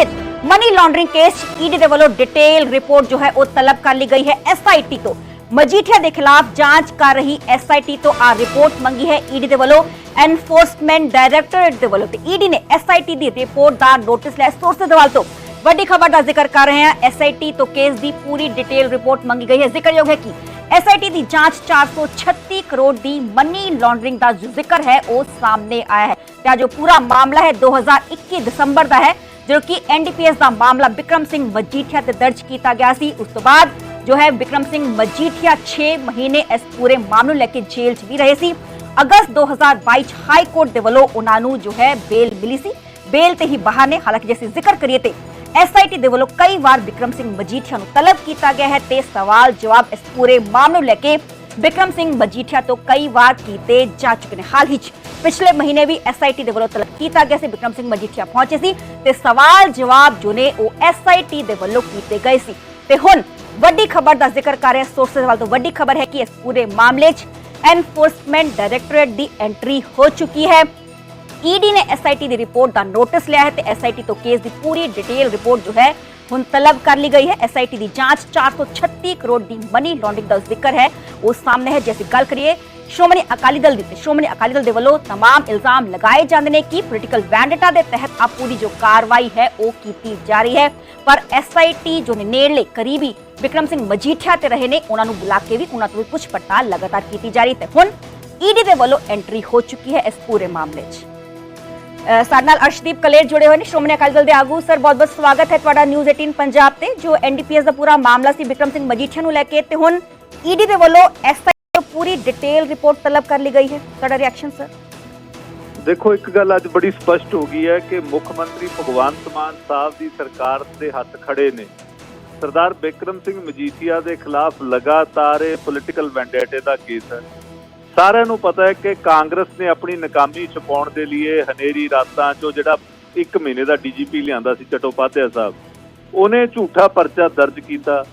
ਸੰਬੰਧਿਤ money laundering case ED ਦੇ ਵੱਲੋਂ ਡਿਟੇਲ ਰਿਪੋਰਟ ਜੋ ਹੈ ਉਹ ਤਲਬ ਕਰ ਲਈ ਗਈ ਹੈ ਐਸਆਈਟੀ ਤੋਂ ਮਜੀਠੀਆ ਦੇ ਖਿਲਾਫ ਜਾਂਚ ਕਰ ਰਹੀ ਐਸਆਈਟੀ ਤੋਂ ਆ ਰਿਪੋਰਟ ਮੰਗੀ ਹੈ ਈਡੀ ਦੇ ਵੱਲੋਂ ਐਨਫੋਰਸਮੈਂਟ ਡਾਇਰੈਕਟੋਰੇਟ ਦੇ ਵੱਲੋਂ ਤੇ ਈਡੀ ਨੇ ਐਸਆਈਟੀ ਦੀ ਰਿਪੋਰਟ ਦਾ ਨੋਟਿਸ ਲਿਆ ਸੋਰਸ ਦੇ ਹਵਾਲੇ ਤੋਂ ਵੱਡੀ ਖਬਰ ਦਾ ਜ਼ਿਕਰ ਕਰ ਰਹੇ ਹਾਂ ਐਸਆਈਟੀ ਤੋਂ ਕੇਸ ਦੀ ਪੂਰੀ ਡਿਟੇਲ ਰਿਪੋਰਟ ਮੰਗੀ ਗਈ ਹੈ ਜ਼ਿਕਰਯੋਗ ਹੈ ਕਿ ਐਸਆਈਟੀ ਦੀ ਜਾਂਚ 436 ਕਰੋੜ ਦੀ ਮਨੀ ਲਾਂਡਰਿੰਗ ਦਾ ਜੋ ਜ਼ਿਕਰ ਹੈ ਉਹ ਸਾਹਮਣੇ ਆਇਆ ਹੈ ਤੇ ਜੋ ਪੂਰਾ ਮਾਮਲਾ ਹੈ 2021 ਦਸੰਬਰ ਦਾ ਹੈ ਜੋ ਕਿ ਐਨਡੀਪੀਐਸ ਦਾ ਮਾਮਲਾ ਵਿਕਰਮ ਸਿੰਘ ਮਜੀਠੀਆ ਤੇ ਦਰਜ ਕੀਤਾ ਗਿਆ ਸੀ। ਉਸ ਤੋਂ ਬਾਅਦ ਜੋ ਹੈ ਵਿਕਰਮ ਸਿੰਘ ਮਜੀਠੀਆ 6 ਮਹੀਨੇ ਇਸ ਪੂਰੇ ਮਾਮਲੇ ਲੈ ਕੇ ਜੇਲ੍ਹ 'ਚ ਵੀ ਰਹੇ ਸੀ। ਅਗਸਤ 2022 'ਚ ਹਾਈ ਕੋਰਟ ਦੇ ਵੱਲੋਂ ਉਹਨਾਂ ਨੂੰ ਜੋ ਹੈ ਬੇਲ ਮਿਲੀ ਸੀ। ਬੇਲ ਤੇ ਹੀ ਬਾਹਰ ਨੇ ਹਾਲਾਂਕਿ ਜੇ ਜ਼ਿਕਰ ਕਰੀਏ ਤੇ ਐਸਆਈਟੀ ਦੇ ਵੱਲੋਂ ਕਈ ਵਾਰ ਵਿਕਰਮ ਸਿੰਘ ਮਜੀਠੀਆ ਨੂੰ ਤਲਬ ਕੀਤਾ ਗਿਆ ਹੈ ਤੇ ਸਵਾਲ ਜਵਾਬ ਇਸ ਪੂਰੇ ਮਾਮਲੇ ਲੈ ਕੇ ਵਿਕਰਮ ਸਿੰਘ ਮਜੀਠੀਆ ਤੋਂ ਕਈ ਵਾਰ ਕੀਤੇ ਜਾ ਚੁੱਕੇ ਨੇ। ਹਾਲ ਹੀ 'ਚ ਪਿਛਲੇ ਮਹੀਨੇ ਵੀ ਐਸਆਈਟੀ ਦੇ ਵੱਲੋਂ ਤਲਬ ਕੀਤਾ ਗਿਆ ਸੀ ਵਿਕਰਮ ਸਿੰਘ ਮਜੀਠੀਆ ਪਹੁੰਚੇ ਸੀ ਤੇ ਸਵਾਲ ਜਵਾਬ ਜੋ ਨੇ ਉਹ ਐਸਆਈਟੀ ਦੇ ਵੱਲੋਂ ਕੀਤੇ ਗਏ ਸੀ ਤੇ ਹੁਣ ਵੱਡੀ ਖਬਰ ਦਾ ਜ਼ਿਕਰ ਕਰ ਰਹੇ ਸੋਰਸਸ ਵੱਲ ਤੋਂ ਵੱਡੀ ਖਬਰ ਹੈ ਕਿ ਇਸ ਪੂਰੇ ਮਾਮਲੇ 'ਚ ਐਨਫੋਰਸਮੈਂਟ ਡਾਇਰੈਕਟੋਰੇਟ ਦੀ ਐਂਟਰੀ ਹੋ ਚੁੱਕੀ ਹੈ ਈਡੀ ਨੇ ਐਸਆਈਟੀ ਦੀ ਰਿਪੋਰਟ ਦਾ ਨੋਟਿਸ ਲਿਆ ਹੈ ਤੇ ਐਸਆਈਟੀ ਤੋਂ ਕੇਸ ਦੀ ਪੂਰੀ ਡਿਟੇਲ ਰਿਪੋਰਟ ਜੋ ਹੈ ਹੁਣ ਤਲਬ ਕਰ ਲਈ ਗਈ ਹੈ ਐਸਆਈਟੀ ਦੀ ਜਾਂਚ 436 ਕਰੋੜ ਦੀ ਮਨੀ ਲਾਂਡਰਿੰਗ ਦਾ ਜ਼ਿਕਰ ਹੈ ਉਹ ਸਾਹਮਣੇ ਹੈ ਜੈਸੇ ਗੱਲ ਕਰੀਏ ਸ਼੍ਰੋਮਣੀ ਅਕਾਲੀ ਦਲ ਦੀ ਤੇ ਸ਼੍ਰੋਮਣੀ ਅਕਾਲੀ ਦਲ ਦੇ ਵੱਲੋਂ तमाम ਇਲਜ਼ਾਮ ਲਗਾਏ ਜਾਂਦੇ ਨੇ ਕਿ ਪੋਲੀਟੀਕਲ ਵੈਂਡੇਟਾ ਦੇ ਤਹਿਤ ਆ ਪੂਰੀ ਜੋ ਕਾਰਵਾਈ ਹੈ ਉਹ ਕੀਤੀ ਜਾ ਰਹੀ ਹੈ ਪਰ ਐਸਆਈਟੀ ਜੋ ਨੇ ਨੇੜਲੇ ਕਰੀਬੀ ਵਿਕਰਮ ਸਿੰਘ ਮਜੀਠੀਆ ਤੇ ਰਹੇ ਨੇ ਉਹਨਾਂ ਨੂੰ ਬੁਲਾ ਕੇ ਵੀ ਉਹਨਾਂ ਤੋਂ ਵੀ ਪੁੱਛ ਪੜਤਾਲ ਲਗਾਤਾਰ ਕੀਤੀ ਜਾ ਰਹੀ ਤੇ ਹੁਣ ਈਡੀ ਦੇ ਵੱਲੋਂ ਐਂਟਰੀ ਹੋ ਚੁੱਕੀ ਹੈ ਇਸ ਪੂਰੇ ਮਾਮਲੇ 'ਚ ਅ, ਸਾਡੇ ਨਾਲ ਅਰਸ਼ਦੀਪ ਕਲੇਰ ਜੁੜੇ ਹੋਏ ਨੇ। ਸ਼੍ਰੋਮਣੀ ਅਕਾਲੀ ਦਲ ਦੇ ਆਗੂ। ਸਰ, ਬਹੁਤ ਬਹੁਤ ਸਵਾਗਤ ਹੈ ਤੁਹਾਡਾ ਨਿਊਜ਼ 18 ਪੰਜਾਬ ਤੇ, ਜੋ ਐਨਡੀਪੀਐਸ ਦਾ ਪੂਰਾ ਮਾਮਲਾ ਸੀ ਵਿਕਰਮ ਸਿੰਘ ਮਜੀਠੀਆ ਨੂੰ ਲੈ ਕੇ ਤੇ ਹੁਣ ਈਡੀ ਦੇ ਵੱਲੋਂ ਐਸਆਈ ਤੋਂ ਪੂਰੀ ਡਿਟੇਲ ਰਿਪੋਰਟ ਤਲਬ ਕਰ ਲਈ ਗਈ ਹੈ। ਤੁਹਾਡਾ ਰਿਐਕਸ਼ਨ ਸਰ ਦੇਖੋ, ਇੱਕ ਗੱਲ ਅੱਜ ਬੜੀ ਸਪਸ਼ਟ ਹੋ ਗਈ ਹੈ ਕਿ ਮੁੱਖ ਮੰਤਰੀ ਭਗਵੰਤ ਮਾਨ ਸਾਹਿਬ ਦੀ ਸਰਕਾਰ ਦੇ ਹੱਥ ਖੜੇ ਨੇ। ਸਰਦਾਰ ਬਿਕਰਮ ਸਿੰਘ ਮਜੀਠੀਆ ਦੇ ਖਿਲਾਫ ਲਗਾਤਾਰ ਇਹ ਪੋਲੀਟੀਕਲ ਵੈਂਡੇਟੇ ਦਾ ਕੇਸ ਹੈ। ਸਾਰਿਆਂ ਨੂੰ ਪਤਾ ਹੈ ਕਿ ਕਾਂਗਰਸ ਨੇ ਆਪਣੀ ਨਾਕਾਮੀ ਛਪਾਉਣ ਦੇ ਲਈ ਹਨੇਰੀ ਰਾਤਾਂ 'ਚੋਂ ਜਿਹੜਾ 1 ਮਹੀਨੇ ਦਾ ਡੀਜੀਪੀ ਲਿਆਂਦਾ ਸੀ ਚਟੋਪਾਧਿਆ ਸਾਹਿਬ, ਉਹਨੇ ਝੂਠਾ ਪਰਚਾ ਦਰਜ ਕੀਤਾ।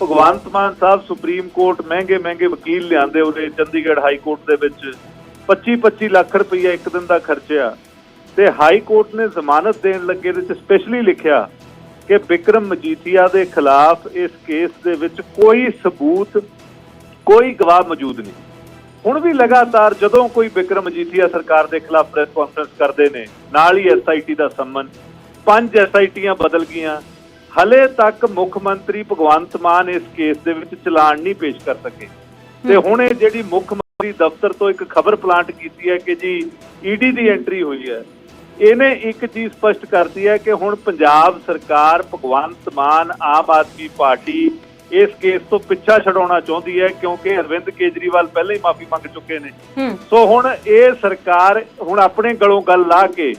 ਭਗਵੰਤ ਮਾਨ ਸਾਹਿਬ ਸੁਪਰੀਮ ਕੋਰਟ ਮਹਿੰਗੇ ਮਹਿੰਗੇ ਵਕੀਲ ਲਿਆਂਦੇ ਉਹਨੇ ਚੰਡੀਗੜ੍ਹ ਹਾਈ ਕੋਰਟ ਦੇ ਵਿੱਚ। 25-25 ਲੱਖ ਰੁਪਈਆ ਇੱਕ ਦਿਨ ਦਾ ਖਰਚਿਆ। ਤੇ ਹਾਈ ਕੋਰਟ ਨੇ ਜ਼ਮਾਨਤ ਦੇਣ ਲੱਗੇ ਦੇ ਵਿੱਚ ਸਪੈਸ਼ਲੀ ਲਿਖਿਆ ਕਿ ਵਿਕਰਮ ਮਜੀਠੀਆ ਦੇ ਖਿਲਾਫ ਇਸ ਕੇਸ ਦੇ ਵਿੱਚ ਕੋਈ ਸਬੂਤ, ਕੋਈ ਗਵਾਹ ਮੌਜੂਦ ਨਹੀਂ। ਹੁਣ ਵੀ ਲਗਾਤਾਰ ਜਦੋਂ ਕੋਈ ਵਿਕਰਮ ਸਰਕਾਰ ਦੇ ਖਿਲਾਫ ਪ੍ਰੈਸ ਕਾਨਫਰੰਸ ਕਰਦੇ ਨੇ ਨਾਲ ਹੀ ਐਸਆਈਟੀ ਦਾ ਸੰਮਨ ਪੰਜ ਐਸਆਈਟੀਆਂ ਬਦਲ ਗਈਆਂ। ਹਲੇ ਤੱਕ ਮੁੱਖ ਮੰਤਰੀ ਭਗਵੰਤ ਮਾਨ ਇਸ ਕੇਸ ਦੇ ਵਿੱਚ ਚਲਾਨ ਨਹੀਂ ਪੇਸ਼ ਕਰ ਸਕੇ। ਤੇ ਹੁਣ ਇਹ ਜਿਹੜੀ ਮੁੱਖ ਮੰਤਰੀ ਦਫ਼ਤਰ ਤੋਂ ਇੱਕ ਖਬਰ ਪਲਾਂਟ ਕੀਤੀ ਹੈ ਕਿ ਜੀ ਈਡੀ ਦੀ ਐਂਟਰੀ ਹੋਈ ਹੈ ਇਹਨੇ ਇੱਕ ਚੀਜ਼ ਸਪਸ਼ਟ ਕਰਤੀ ਹੈ ਕਿ ਹੁਣ ਪੰਜਾਬ ਸਰਕਾਰ ਭਗਵੰਤ ਮਾਨ ਆਮ ਆਦਮੀ ਪਾਰਟੀ ਇਸ ਕੇਸ ਤੋਂ ਪਿੱਛਾ ਛਡਾਉਣਾ ਚਾਹੁੰਦੀ ਹੈ ਕਿਉਂਕਿ ਅਰਵਿੰਦ ਕੇਜਰੀਵਾਲ ਪਹਿਲਾਂ ਹੀ ਮਾਫੀ ਮੰਗ ਚੁੱਕੇ ਨੇ ਸੋ ਹੁਣ ਇਹ ਸਰਕਾਰ ਹੁਣ ਆਪਣੇ ਗਲੋਂ ਗੱਲ ਲਾ ਕੇ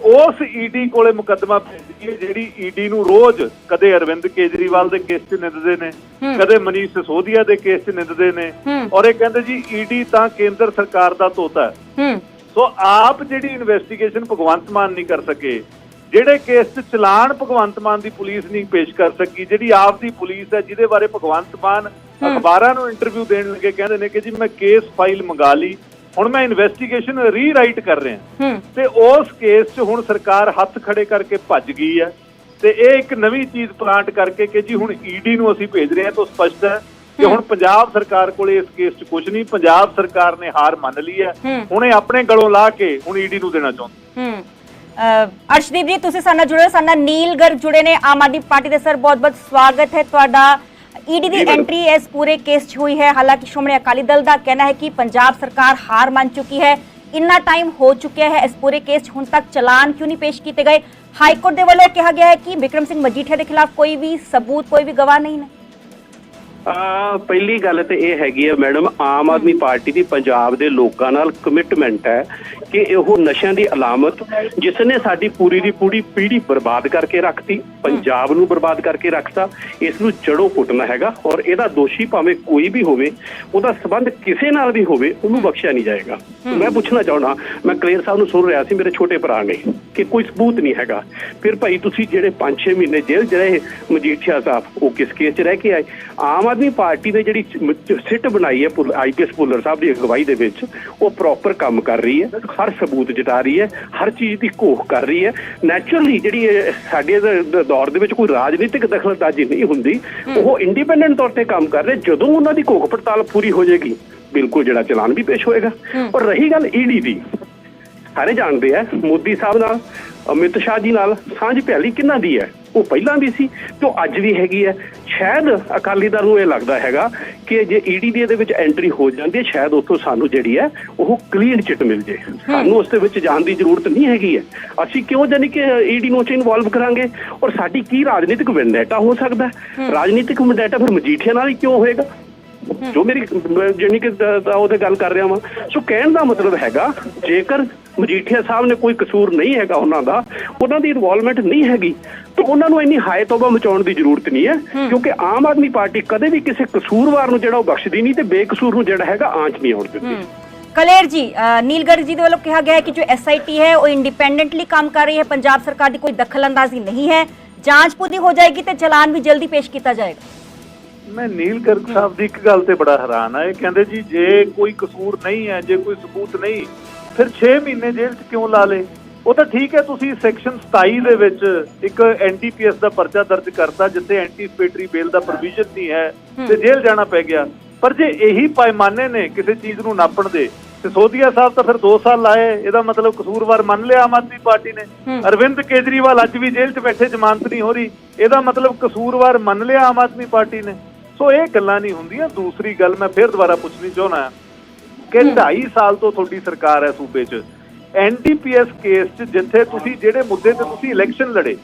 ਉਸ ਈਡੀ ਕੋਲੇ ਮੁਕੱਦਮਾ ਭੇਜਦੀ ਹੈ ਜਿਹੜੀ ਈਡੀ ਨੂੰ ਰੋਜ਼ ਕਦੇ ਅਰਵਿੰਦ ਕੇਜਰੀਵਾਲ ਦੇ ਕੇਸ 'ਚ ਨਿੰਦਦੇ ਨੇ। ਕਦੇ ਮਨੀਸ਼ ਸਿਸੋਦੀਆ ਦੇ ਕੇਸ 'ਚ ਨਿੰਦਦੇ ਨੇ। ਔਰ ਇਹ ਕਹਿੰਦੇ ਜੀ ਈਡੀ ਤਾਂ ਕੇਂਦਰ ਸਰਕਾਰ ਦਾ ਤੋਤਾ ਹੂੰ ਸੋ ਆਪ ਜਿਹੜੀ ਇਨਵੈਸਟੀਗੇਸ਼ਨ ਭਗਵੰਤ ਮਾਨ ਨਹੀਂ ਕਰ ਸਕੇ ਜਿਹੜੇ ਕੇਸ 'ਚ ਚਲਾਨ ਭਗਵੰਤ ਮਾਨ ਦੀ ਪੁਲਿਸ ਨਹੀਂ ਪੇਸ਼ ਕਰ ਸਕੀ ਜਿਹੜੀ ਆਪ ਦੀ ਪੁਲਿਸ ਹੈ ਜਿਹਦੇ ਬਾਰੇ ਭਗਵੰਤ ਮਾਨ ਅਖਬਾਰਾਂ ਨੂੰ ਇੰਟਰਵਿਊ ਦੇਣ ਲੱਗੇ ਕਹਿੰਦੇ ਨੇ ਕਿ ਜੀ ਮੈਂ ਕੇਸ ਫਾਈਲ ਮੰਗਾ ਲਈ ਹੁਣ ਮੈਂ ਇਨਵੈਸਟੀਗੇਸ਼ਨ ਰੀਰਾਈਟ ਕਰ ਰਿਹਾ। ਹੂੰ। ਤੇ ਉਸ ਕੇਸ 'ਚ ਹੁਣ ਸਰਕਾਰ ਹੱਥ ਖੜੇ ਕਰਕੇ ਭੱਜ ਗਈ ਹੈ। ਤੇ ਇਹ ਇੱਕ ਨਵੀਂ ਚੀਜ਼ ਪਲਾਂਟ ਕਰਕੇ ਕਿ ਜੀ ਹੁਣ ਈਡੀ ਨੂੰ ਅਸੀਂ ਭੇਜ ਰਹੇ ਹਾਂ ਤਾਂ ਸਪਸ਼ਟ ਹੈ ਕਿ ਹੁਣ ਪੰਜਾਬ ਸਰਕਾਰ ਕੋਲੇ ਇਸ ਕੇਸ 'ਚ ਕੁਝ ਨਹੀਂ ਪੰਜਾਬ ਸਰਕਾਰ ਨੇ ਹਾਰ ਮੰਨ ਲਈ ਹੈ। ਹੁਣ ਇਹ ਆਪਣੇ ਗਲੋਂ ਲਾ ਕੇ ਹੁਣ ਈਡੀ ਨੂੰ ਦੇਣਾ ਚਾਹੁੰਦੇ। ਅ, ਅਰਸ਼ਦੀਪ ਜੀ ਤੁਸੀਂ ਸਾਡੇ ਨਾਲ ਜੁੜੇ ਹੋ ਸਾਡੇ ਨਾਲ ਨੀਲ ਗਰਗ ਜੁੜੇ ਨੇ ਆਮ ਆਦਮੀ ਪਾਰਟੀ ਦੇ ਸਰ ਬਹੁਤ ਬਹੁਤ ਸਵਾਗਤ ਹੈ ਤੁਹਾਡਾ। ਈਡੀ ਦੀ ਜੀ ਮੈਡਮ। ਐਂਟਰੀ ਇਸ ਪੂਰੇ ਕੇਸ 'ਚ ਹੋਈ ਹੈ। ਹਾਲਾਂਕਿ ਸ਼੍ਰੋਮਣੀ ਅਕਾਲੀ ਦਲ ਦਾ ਕਹਿਣਾ ਹੈ ਕਿ ਪੰਜਾਬ ਸਰਕਾਰ ਹਾਰ ਮੰਨ ਚੁੱਕੀ ਹੈ। ਇੰਨਾ ਟਾਈਮ ਹੋ ਚੁੱਕਿਆ ਹੈ ਇਸ ਪੂਰੇ ਕੇਸ 'ਚ ਹੁਣ ਤੱਕ ਚਲਾਨ ਕਿਉਂ ਨਹੀਂ ਪੇਸ਼ ਕੀਤੇ ਗਏ? ਹਾਈ ਕੋਰਟ ਦੇ ਵੱਲੋਂ ਕਿਹਾ ਗਿਆ ਹੈ ਕਿ ਵਿਕਰਮ ਸਿੰਘ ਮਜੀਠੀਆ ਦੇ ਖਿਲਾਫ ਕੋਈ ਵੀ ਸਬੂਤ ਕੋਈ ਵੀ ਗਵਾਹ ਨਹੀਂ ਨੇ ਆ ਪਹਿਲੀ ਗੱਲ ਤੇ ਇਹ ਹੈਗੀ ਹੈ ਮੈਡਮ ਆਮ ਆਦਮੀ ਪਾਰਟੀ ਦੀ ਪੰਜਾਬ ਦੇ ਲੋਕਾਂ ਨਾਲ ਕਮਿਟਮੈਂਟ ਹੈ ਕਿ ਇਹ ਨਸ਼ਿਆਂ ਦੀ ਅਲਾਮਤ ਜਿਸ ਨੇ ਸਾਡੀ ਪੂਰੀ ਦੀ ਪੂਰੀ ਪੀੜ੍ਹੀ ਬਰਬਾਦ ਕਰਕੇ ਰੱਖਤੀ ਪੰਜਾਬ ਨੂੰ ਬਰਬਾਦ ਕਰਕੇ ਰੱਖਤਾ ਇਸ ਨੂੰ ਜੜੋਂ ਪੁੱਟਣਾ ਹੈਗਾ ਔਰ ਇਹਦਾ ਦੋਸ਼ੀ ਭਾਵੇਂ ਕੋਈ ਵੀ ਹੋਵੇ ਉਹਦਾ ਸਬੰਧ ਕਿਸੇ ਨਾਲ ਵੀ ਹੋਵੇ ਉਹਨੂੰ ਬਖਸ਼ਿਆ ਨਹੀਂ ਜਾਏਗਾ। ਮੈਂ ਪੁੱਛਣਾ ਚਾਹਣਾ ਮੈਂ ਕਲੇਰ ਸਾਹਿਬ ਨੂੰ ਸੁਣ ਰਿਹਾ ਸੀ ਮੇਰੇ ਛੋਟੇ ਭਰਾ ਨੇ ਕਿ ਕੋਈ ਸਬੂਤ ਨਹੀਂ ਹੈਗਾ। ਫਿਰ ਭਾਈ ਤੁਸੀਂ ਜਿਹੜੇ 5-6 ਮਹੀਨੇ ਜੇਲ੍ਹ ਰਹੇ ਮਜੀਠੀਆ ਸਾਹਿਬ ਉਹ ਕਿਸ ਕੇਸ 'ਚ ਰਹਿ ਕੇ ਆਏ? ਆਮ ਆਦਮੀ ਪਾਰਟੀ ਨੇ ਜਿਹੜੀ ਸਿੱਟ ਬਣਾਈ ਹੈ ਆਈਪੀਐਸ ਭੁੱਲਰ ਸਾਹਿਬ ਦੀ ਅਗਵਾਈ ਦੇ ਵਿੱਚ ਉਹ ਪ੍ਰੋਪਰ ਕੰਮ ਕਰ ਰਹੀ ਹੈ। ਹਰ ਸਬੂਤ ਜਤਾ ਰਹੀ ਹੈ ਹਰ ਚੀਜ਼ ਦੀ ਘੋਖ ਕਰ ਰਹੀ ਹੈ। ਨੈਚੁਰਲੀ ਜਿਹੜੀ ਸਾਡੇ ਦੌਰ ਦੇ ਵਿੱਚ ਕੋਈ ਰਾਜਨੀਤਿਕ ਦਖਲਅੰਦਾਜ਼ੀ ਨਹੀਂ ਹੁੰਦੀ ਉਹ ਇੰਡੀਪੈਂਡੈਂਟ ਤੌਰ ਤੇ ਕੰਮ ਕਰ ਰਹੇ ਜਦੋਂ ਉਹਨਾਂ ਦੀ ਘੋਖ ਪੜਤਾਲ ਪੂਰੀ ਹੋ ਜਾਏਗੀ ਬਿਲਕੁਲ ਜਿਹੜਾ ਚਲਾਨ ਵੀ ਪੇਸ਼ ਹੋਏਗਾ। ਔਰ ਰਹੀ ਗੱਲ ਈਡੀ ਦੀ ਸਾਰੇ ਜਾਣਦੇ ਆ ਮੋਦੀ ਸਾਹਿਬ ਨਾਲ ਅਮਿਤ ਸ਼ਾਹ ਜੀ ਨਾਲ ਸਾਂਝ ਭਿਆਲੀ ਕਿੰਨਾ ਦੀ ਹੈ? ਉਹ ਪਹਿਲਾਂ ਵੀ ਸੀ ਤੇ ਉਹ ਅੱਜ ਵੀ ਹੈਗੀ ਹੈ। ਸ਼ਾਇਦ ਅਕਾਲੀ ਦਲ ਨੂੰ ਇਹ ਲੱਗਦਾ ਹੈਗਾ ਕਿ ਜੇ ਈਡੀ ਦੇ ਇਹਦੇ ਵਿੱਚ ਐਂਟਰੀ ਹੋ ਜਾਂਦੀ ਹੈ ਸ਼ਾਇਦ ਉੱਥੋਂ ਸਾਨੂੰ ਜਿਹੜੀ ਹੈ ਉਹ ਕਲੀਨ ਚਿੱਟ ਮਿਲ ਜੇ। ਸਾਨੂੰ ਉਸ ਦੇ ਵਿੱਚ ਜਾਣ ਦੀ ਜ਼ਰੂਰਤ ਨਹੀਂ ਹੈਗੀ ਹੈ। ਅਸੀਂ ਕਿਉਂ ਜਾਨੀ ਕਿ ਈਡੀ ਨੂੰ ਚ ਇਨਵੋਲਵ ਕਰਾਂਗੇ? ਔਰ ਸਾਡੀ ਕੀ ਰਾਜਨੀਤਿਕ ਵੈਂਡੇਟਾ ਹੋ ਸਕਦਾ ਰਾਜਨੀਤਿਕ ਵੈਂਡੇਟਾ ਫਿਰ ਮਜੀਠੀਆ ਨਾਲ ਹੀ ਕਿਉਂ ਹੋਏਗਾ? ਜੋ ਮੇਰੀ ਜਾਨੀ ਕਿ ਉਹਦੇ ਗੱਲ ਕਰ ਰਿਹਾ ਵਾਂ। ਸੋ ਕਹਿਣ ਦਾ ਮਤਲਬ ਹੈਗਾ ਜੇਕਰ ਮਜੀਠੀਆ ਸਾਹਿਬ ਨੇ ਕੋਈ ਕਸੂਰ ਨਹੀਂ ਹੈਗਾ ਉਹਨਾਂ ਦਾ ਉਹਨਾਂ ਦੀ ਇਨਵੋਲਵਮੈਂਟ ਨਹੀਂ ਹੈਗੀ ਤਾਂ ਉਹਨਾਂ ਨੂੰ ਇੰਨੀ ਹਾਇ ਤੋਬਾ ਮਚਾਉਣ ਦੀ ਜ਼ਰੂਰਤ ਨਹੀਂ ਹੈ ਕਿਉਂਕਿ ਆਮ ਆਦਮੀ ਪਾਰਟੀ ਕਦੇ ਵੀ ਕਿਸੇ ਕਸੂਰਵਾਰ ਨੂੰ ਜਿਹੜਾ ਉਹ ਬਖਸ਼ਦੀ ਨਹੀਂ ਤੇ ਬੇਕਸੂਰ ਨੂੰ ਜਿਹੜਾ ਹੈਗਾ ਆਂਚ ਨਹੀਂ ਆਉਣ ਦਿੰਦੀ। ਕਲੇਰ ਜੀ ਅ, ਨੀਲ ਗਰਗ ਜੀ ਦੇ ਵੱਲੋਂ ਕਿਹਾ ਗਿਆ ਹੈ ਕਿ ਜੋ ਐਸਆਈਟੀ ਹੈ ਉਹ ਇੰਡੀਪੈਂਡੈਂਟਲੀ ਕੰਮ ਕਰ ਰਹੀ ਹੈ ਪੰਜਾਬ ਸਰਕਾਰ ਦੀ ਕੋਈ ਦਖਲਅੰਦਾਜ਼ੀ ਨਹੀਂ ਹੈ ਜਾਂਚ ਪੂਰੀ ਹੋ ਜਾਏਗੀ ਤੇ ਚਲਾਨ ਵੀ ਜਲਦੀ ਪੇਸ਼ ਕੀਤਾ ਜਾਏਗਾ। ਮੈਂ ਨੀਲ ਗਰਗ ਸਾਹਿਬ ਦੀ ਇੱਕ ਗੱਲ ਤੇ ਬੜਾ ਹੈਰਾਨ ਆ ਇਹ ਕਹਿੰਦੇ ਜੀ ਜੇ ਕੋਈ ਕਸੂਰ ਨਹੀਂ ਹੈ ਜੇ ਕੋਈ ਸਬੂਤ ਨਹੀਂ ਫਿਰ 6 ਮਹੀਨੇ ਜੇਲ੍ਹ 'ਚ ਕਿਉਂ ਲਾ ਲੇ ਉਹ ਤਾਂ ਠੀਕ ਹੈ ਤੁਸੀਂ ਸੈਕਸ਼ਨ 27 ਦੇ ਵਿੱਚ ਇੱਕ ਐਨਡੀਪੀਐਸ ਦਾ ਪਰਚਾ ਦਰਜ ਕਰਤਾ ਜਿੱਥੇ ਐਂਟੀਸਪੇਟਰੀ ਬੇਲ ਦਾ ਪ੍ਰੋਵੀਜ਼ਨ ਨਹੀਂ ਹੈ ਤੇ ਜੇਲ੍ਹ ਜਾਣਾ ਪੈ ਗਿਆ। ਪਰ ਜੇ ਇਹੀ ਪੈਮਾਨੇ ਨੇ ਕਿਸੇ ਚੀਜ਼ ਨੂੰ ਨਾਪਣ ਦੇ ਤੇ ਸੋਧੀਆ ਸਾਹਿਬ ਤਾਂ ਫਿਰ 2 ਸਾਲ ਲਾਏ। ਇਹਦਾ ਮਤਲਬ ਕਸੂਰਵਾਰ ਮੰਨ ਲਿਆ ਆਮ ਆਦਮੀ ਪਾਰਟੀ ਨੇ। ਅਰਵਿੰਦ ਕੇਜਰੀਵਾਲ ਅੱਜ ਵੀ ਜੇਲ੍ਹ 'ਚ ਬੈਠੇ ਜ਼ਮਾਨਤ ਨਹੀਂ ਹੋ ਰਹੀ। ਇਹਦਾ ਮਤਲਬ ਕਸੂਰਵਾਰ ਮੰਨ ਲਿਆ ਆਮ ਆਦਮੀ ਪਾਰਟੀ ਨੇ। ਸੋ ਇਹ ਗੱਲਾਂ ਨਹੀਂ ਹੁੰਦੀਆਂ ਦੂਸਰੀ ਗੱਲ ਮੈਂ ਫਿਰ ਦੁਬਾਰਾ ਪੁੱਛਣੀ ਚਾਹੁੰਦਾ ਕਿ 2.5 ਸਾਲ ਤੋਂ ਤੁਹਾਡੀ ਸਰਕਾਰ ਹੈ ਸੂਬੇ 'ਚ। ਐਨਡੀਪੀਐਸ ਕੇਸ 'ਚ ਜਿੱਥੇ ਤੁਸੀਂ ਜਿਹੜੇ ਮੁੱਦੇ ਤੇ ਤੁਸੀਂ ਇਲੈਕਸ਼ਨ ਲੜੇ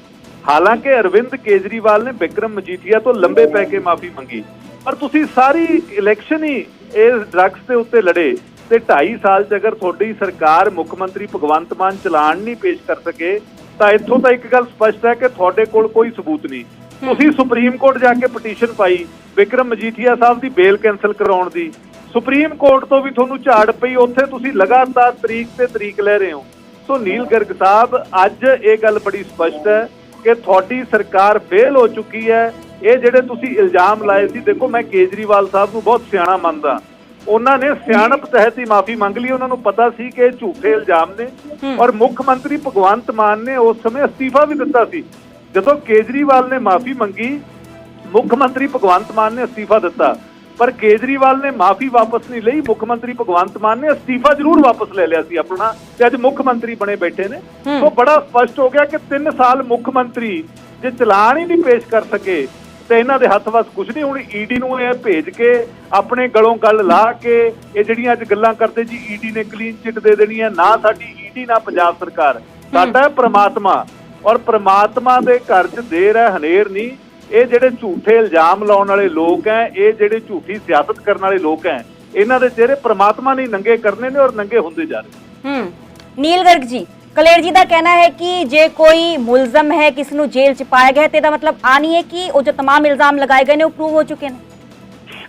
ਹਾਲਾਂਕਿ ਅਰਵਿੰਦ ਕੇਜਰੀਵਾਲ ਨੇ ਵਿਕਰਮ ਮਜੀਠੀਆ ਤੋਂ ਲੰਬੇ ਪੈ ਕੇ ਮਾਫੀ ਮੰਗੀ ਪਰ ਤੁਸੀਂ ਸਾਰੀ ਇਲੈਕਸ਼ਨ ਹੀ ਇਸ ਡਰੱਗਸ ਦੇ ਉੱਤੇ ਲੜੇ ਤੇ 2.5 ਸਾਲ 'ਚ ਅਗਰ ਤੁਹਾਡੀ ਸਰਕਾਰ ਮੁੱਖ ਮੰਤਰੀ ਭਗਵੰਤ ਮਾਨ ਚਲਾਨ ਨਹੀਂ ਪੇਸ਼ ਕਰ ਸਕੇ ਤਾਂ ਇੱਥੋਂ ਤਾਂ ਇੱਕ ਗੱਲ ਸਪਸ਼ਟ ਹੈ ਕਿ ਤੁਹਾਡੇ ਕੋਲ ਕੋਈ ਸਬੂਤ ਨਹੀਂ। ਤੁਸੀਂ ਸੁਪਰੀਮ ਕੋਰਟ ਜਾ ਕੇ ਪਟੀਸ਼ਨ ਪਾਈ ਵਿਕਰਮ ਮਜੀਠੀਆ ਸਾਹਿਬ ਦੀ ਬੇਲ ਕੈਨਸਲ ਕਰਾਉਣ ਦੀ। ਸੁਪਰੀਮ ਕੋਰਟ ਤੋਂ ਵੀ ਤੁਹਾਨੂੰ ਝਾੜ ਪਈ ਉੱਥੇ ਤੁਸੀਂ ਲਗਾਤਾਰ ਤਰੀਕ ਤੇ ਤਰੀਕ ਲੈ ਰਹੇ ਹੋ। ਸੋ ਨੀਲ ਗਰਗ ਸਾਹਿਬ ਅੱਜ ਇਹ ਗੱਲ ਬੜੀ ਸਪਸ਼ਟ ਹੈ ਕਿ ਤੁਹਾਡੀ ਸਰਕਾਰ ਫੇਲ ਹੋ ਚੁੱਕੀ ਹੈ। ਇਹ ਜਿਹੜੇ ਤੁਸੀਂ ਇਲਜ਼ਾਮ ਲਾਏ ਸੀ ਦੇਖੋ ਮੈਂ ਕੇਜਰੀਵਾਲ ਸਾਹਿਬ ਨੂੰ ਬਹੁਤ ਸਿਆਣਾ ਮੰਨਦਾ। ਉਹਨਾਂ ਨੇ ਸਿਆਣਪ ਤਹਿਤ ਹੀ ਮਾਫੀ ਮੰਗ ਲਈ। ਉਹਨਾਂ ਨੂੰ ਪਤਾ ਸੀ ਕਿ ਇਹ ਝੂਠੇ ਇਲਜ਼ਾਮ ਨੇ। ਔਰ ਮੁੱਖ ਮੰਤਰੀ ਭਗਵੰਤ ਮਾਨ ਨੇ ਉਸ ਸਮੇਂ ਅਸਤੀਫਾ ਵੀ ਦਿੱਤਾ ਸੀ। ਜਦੋਂ ਕੇਜਰੀਵਾਲ ਨੇ ਮਾਫੀ ਮੰਗੀ ਮੁੱਖ ਮੰਤਰੀ ਭਗਵੰਤ ਮਾਨ ਨੇ ਅਸਤੀਫਾ ਦਿੱਤਾ। ਪਰ ਕੇਜਰੀਵਾਲ ਨੇ ਮਾਫੀ ਵਾਪਸ ਨਹੀਂ ਲਈ ਮੁੱਖ ਮੰਤਰੀ ਭਗਵੰਤ ਮਾਨ ਨੇ ਅਸਤੀਫਾ ਜ਼ਰੂਰ ਵਾਪਸ ਲੈ ਲਿਆ ਸੀ ਆਪਣਾ ਤੇ ਅੱਜ ਮੁੱਖ ਮੰਤਰੀ ਬਣੇ ਬੈਠੇ ਨੇ। ਸੋ ਬੜਾ ਸਪਸ਼ਟ ਹੋ ਗਿਆ ਕਿ 3 ਸਾਲ ਮੁੱਖ ਮੰਤਰੀ ਜੇ ਚਲਾਨ ਹੀ ਨਹੀਂ ਪੇਸ਼ ਕਰ ਸਕੇ ਤੇ ਇਹਨਾਂ ਦੇ ਹੱਥ ਵਸ ਕੁਝ ਨਹੀਂ। ਹੁਣ ਈਡੀ ਨੂੰ ਇਹ ਭੇਜ ਕੇ ਆਪਣੇ ਗਲੋਂ ਗੱਲ ਲਾ ਕੇ ਇਹ ਜਿਹੜੀਆਂ ਅੱਜ ਗੱਲਾਂ ਕਰਦੇ ਜੀ ਈਡੀ ਨੇ ਕਲੀਨ ਚਿੱਟ ਦੇ ਦੇਣੀ ਹੈ ਨਾ ਸਾਡੀ ਈਡੀ ਨਾ ਪੰਜਾਬ ਸਰਕਾਰ। ਸਾਡਾ ਪ੍ਰਮਾਤਮਾ ਔਰ ਪ੍ਰਮਾਤਮਾ ਦੇ ਘਰ 'ਚ ਦੇਰ ਹੈ ਹਨੇਰ ਨਹੀਂ ਇਹ ਜਿਹੜੇ ਝੂਠੇ ਇਲਜ਼ਾਮ ਲਾਉਣ ਵਾਲੇ ਲੋਕ ਹੈ ਇਹ ਜਿਹੜੇ ਝੂਠੀ ਸਿਆਸਤ ਕਰਨ ਵਾਲੇ ਲੋਕ ਹੈ ਇਹਨਾਂ ਦੇ ਚਿਹਰੇ ਪ੍ਰਮਾਤਮਾ ਨੇ ਨੰਗੇ ਕਰਨੇ ਨੇ ਔਰ ਨੰਗੇ ਹੁੰਦੇ ਜਾ ਰਹੇ ਹੂੰ ਨੀਲ ਗਰਗ ਜੀ ਕਲੇਰ ਜੀ ਦਾ ਕਹਿਣਾ ਹੈ ਕਿ ਜੇ ਕੋਈ ਮੁਲਜ਼ਮ ਹੈ ਕਿਸ ਨੂੰ ਜੇਲ੍ਹ ਚ ਪਾਇਆ ਗਿਆ ਹੈ ਤੇ ਇਹਦਾ ਮਤਲਬ ਆ ਨਹੀਂ ਹੈ ਕਿ ਉਹ ਜੋ तमाम ਇਲਜ਼ਾਮ ਲਗਾਏ ਗਏ ਨੇ ਉਹ ਪ੍ਰੂਵ ਹੋ ਚੁੱਕੇ ਨੇ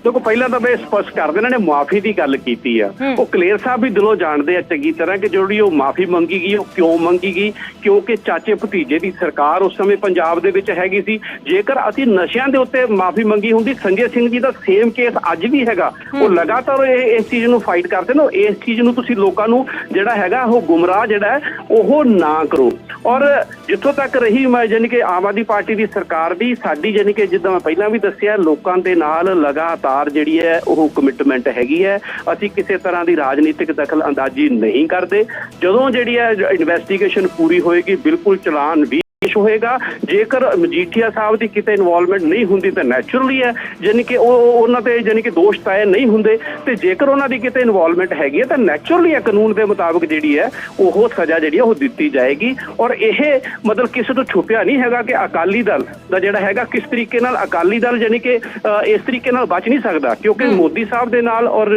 ਦੇਖੋ ਪਹਿਲਾਂ ਤਾਂ ਮੈਂ ਸਪਸ਼ਟ ਕਰ ਦੇਣਾ ਨੇ ਮਾਫੀ ਦੀ ਗੱਲ ਕੀਤੀ ਆ। ਉਹ ਕਲੇਰ ਸਾਹਿਬ ਵੀ ਦਿਲੋਂ ਜਾਣਦੇ ਆ ਚੰਗੀ ਤਰ੍ਹਾਂ ਕਿ ਜਿਹੜੀ ਉਹ ਮਾਫੀ ਮੰਗੀ ਗਈ ਉਹ ਕਿਉਂ ਮੰਗੀ ਗਈ? ਕਿਉਂਕਿ ਚਾਚੇ ਭਤੀਜੇ ਦੀ ਸਰਕਾਰ ਉਸ ਸਮੇਂ ਪੰਜਾਬ ਦੇ ਵਿੱਚ ਹੈਗੀ ਸੀ। ਜੇਕਰ ਅਸੀਂ ਨਸ਼ਿਆਂ ਦੇ ਉੱਤੇ ਮਾਫੀ ਮੰਗੀ ਹੁੰਦੀ ਸੰਜੇ ਸਿੰਘ ਜੀ ਦਾ ਸੇਮ ਕੇਸ ਅੱਜ ਵੀ ਹੈਗਾ। ਉਹ ਲਗਾਤਾਰ ਇਹ ਇਸ ਚੀਜ਼ ਨੂੰ ਫਾਈਟ ਕਰਦੇ ਨੇ ਇਸ ਚੀਜ਼ ਨੂੰ ਤੁਸੀਂ ਲੋਕਾਂ ਨੂੰ ਜਿਹੜਾ ਹੈਗਾ ਉਹ ਗੁੰਮਰਾਹ ਜਿਹੜਾ ਹੈ, ਉਹ ਨਾ ਕਰੋ। ਔਰ ਜਿੱਥੋਂ ਤੱਕ ਰਹੀ ਮੈਂ ਜਾਣੀ ਕਿ ਆਮ ਆਦਮੀ ਪਾਰਟੀ ਦੀ ਸਰਕਾਰ ਦੀ ਸਾਡੀ ਜਾਣੀ ਕਿ ਜਿੱਦਾਂ ਮੈਂ ਪਹਿਲਾਂ ਵੀ ਦੱਸਿਆ ਲੋਕਾਂ ਦੇ ਨਾਲ ਲਗਾਤਾਰ ਜਿਹੜੀ ਹੈ, ਉਹ ਕਮਿਟਮੈਂਟ ਹੈਗੀ ਹੈ। ਅਸੀਂ ਕਿਸੇ ਤਰ੍ਹਾਂ ਦੀ ਰਾਜਨੀਤਿਕ ਦਖਲ ਅੰਦਾਜ਼ੀ ਨਹੀਂ ਕਰਦੇ। ਜਦੋਂ ਜਿਹੜੀ ਹੈ ਇਨਵੈਸਟੀਗੇਸ਼ਨ ਪੂਰੀ ਹੋਏਗੀ, ਬਿਲਕੁਲ ਚਲਾਨ ਵੀ ਪੇਸ਼ ਹੋਏਗਾ। ਜੇਕਰ ਮਜੀਠੀਆ ਸਾਹਿਬ ਦੀ ਕਿਤੇ ਇਨਵੋਲਵਮੈਂਟ ਨਹੀਂ ਹੁੰਦੀ ਤਾਂ ਨੈਚੁਰਲੀ ਹੈ ਯਾਨੀ ਕਿ ਉਹ ਉਹ- ਉਹਨਾਂ ਤੇ ਯਾਨੀ ਕਿ ਦੋਸ਼ ਤਾਏ ਨਹੀਂ ਹੁੰਦੇ। ਤੇ ਜੇਕਰ ਉਹਨਾਂ ਦੀ ਕਿਤੇ ਇਨਵੋਲਵਮੈਂਟ ਹੈਗੀ ਹੈ ਤਾਂ ਨੈਚੁਰਲੀ ਹੈ ਕਾਨੂੰਨ ਦੇ ਮੁਤਾਬਕ ਜਿਹੜੀ ਹੈ ਉਹ ਸਜ਼ਾ ਜਿਹੜੀ ਉਹ ਦਿੱਤੀ ਜਾਏਗੀ। ਔਰ ਇਹ ਮਤਲਬ ਕਿਸੇ ਤੋਂ ਛੁਪਿਆ ਨਹੀਂ ਹੈਗਾ ਕਿ ਅਕਾਲੀ ਦਲ ਦਾ ਜਿਹੜਾ ਹੈਗਾ ਕਿਸ ਤਰੀਕੇ ਨਾਲ ਅਕਾਲੀ ਦਲ ਯਾਨੀ ਕਿ ਇਸ ਤਰੀਕੇ ਨਾਲ ਬਚ ਨਹੀਂ ਸਕਦਾ। ਕਿਉਂਕਿ ਮੋਦੀ ਸਾਹਿਬ ਦੇ ਨਾਲ ਔਰ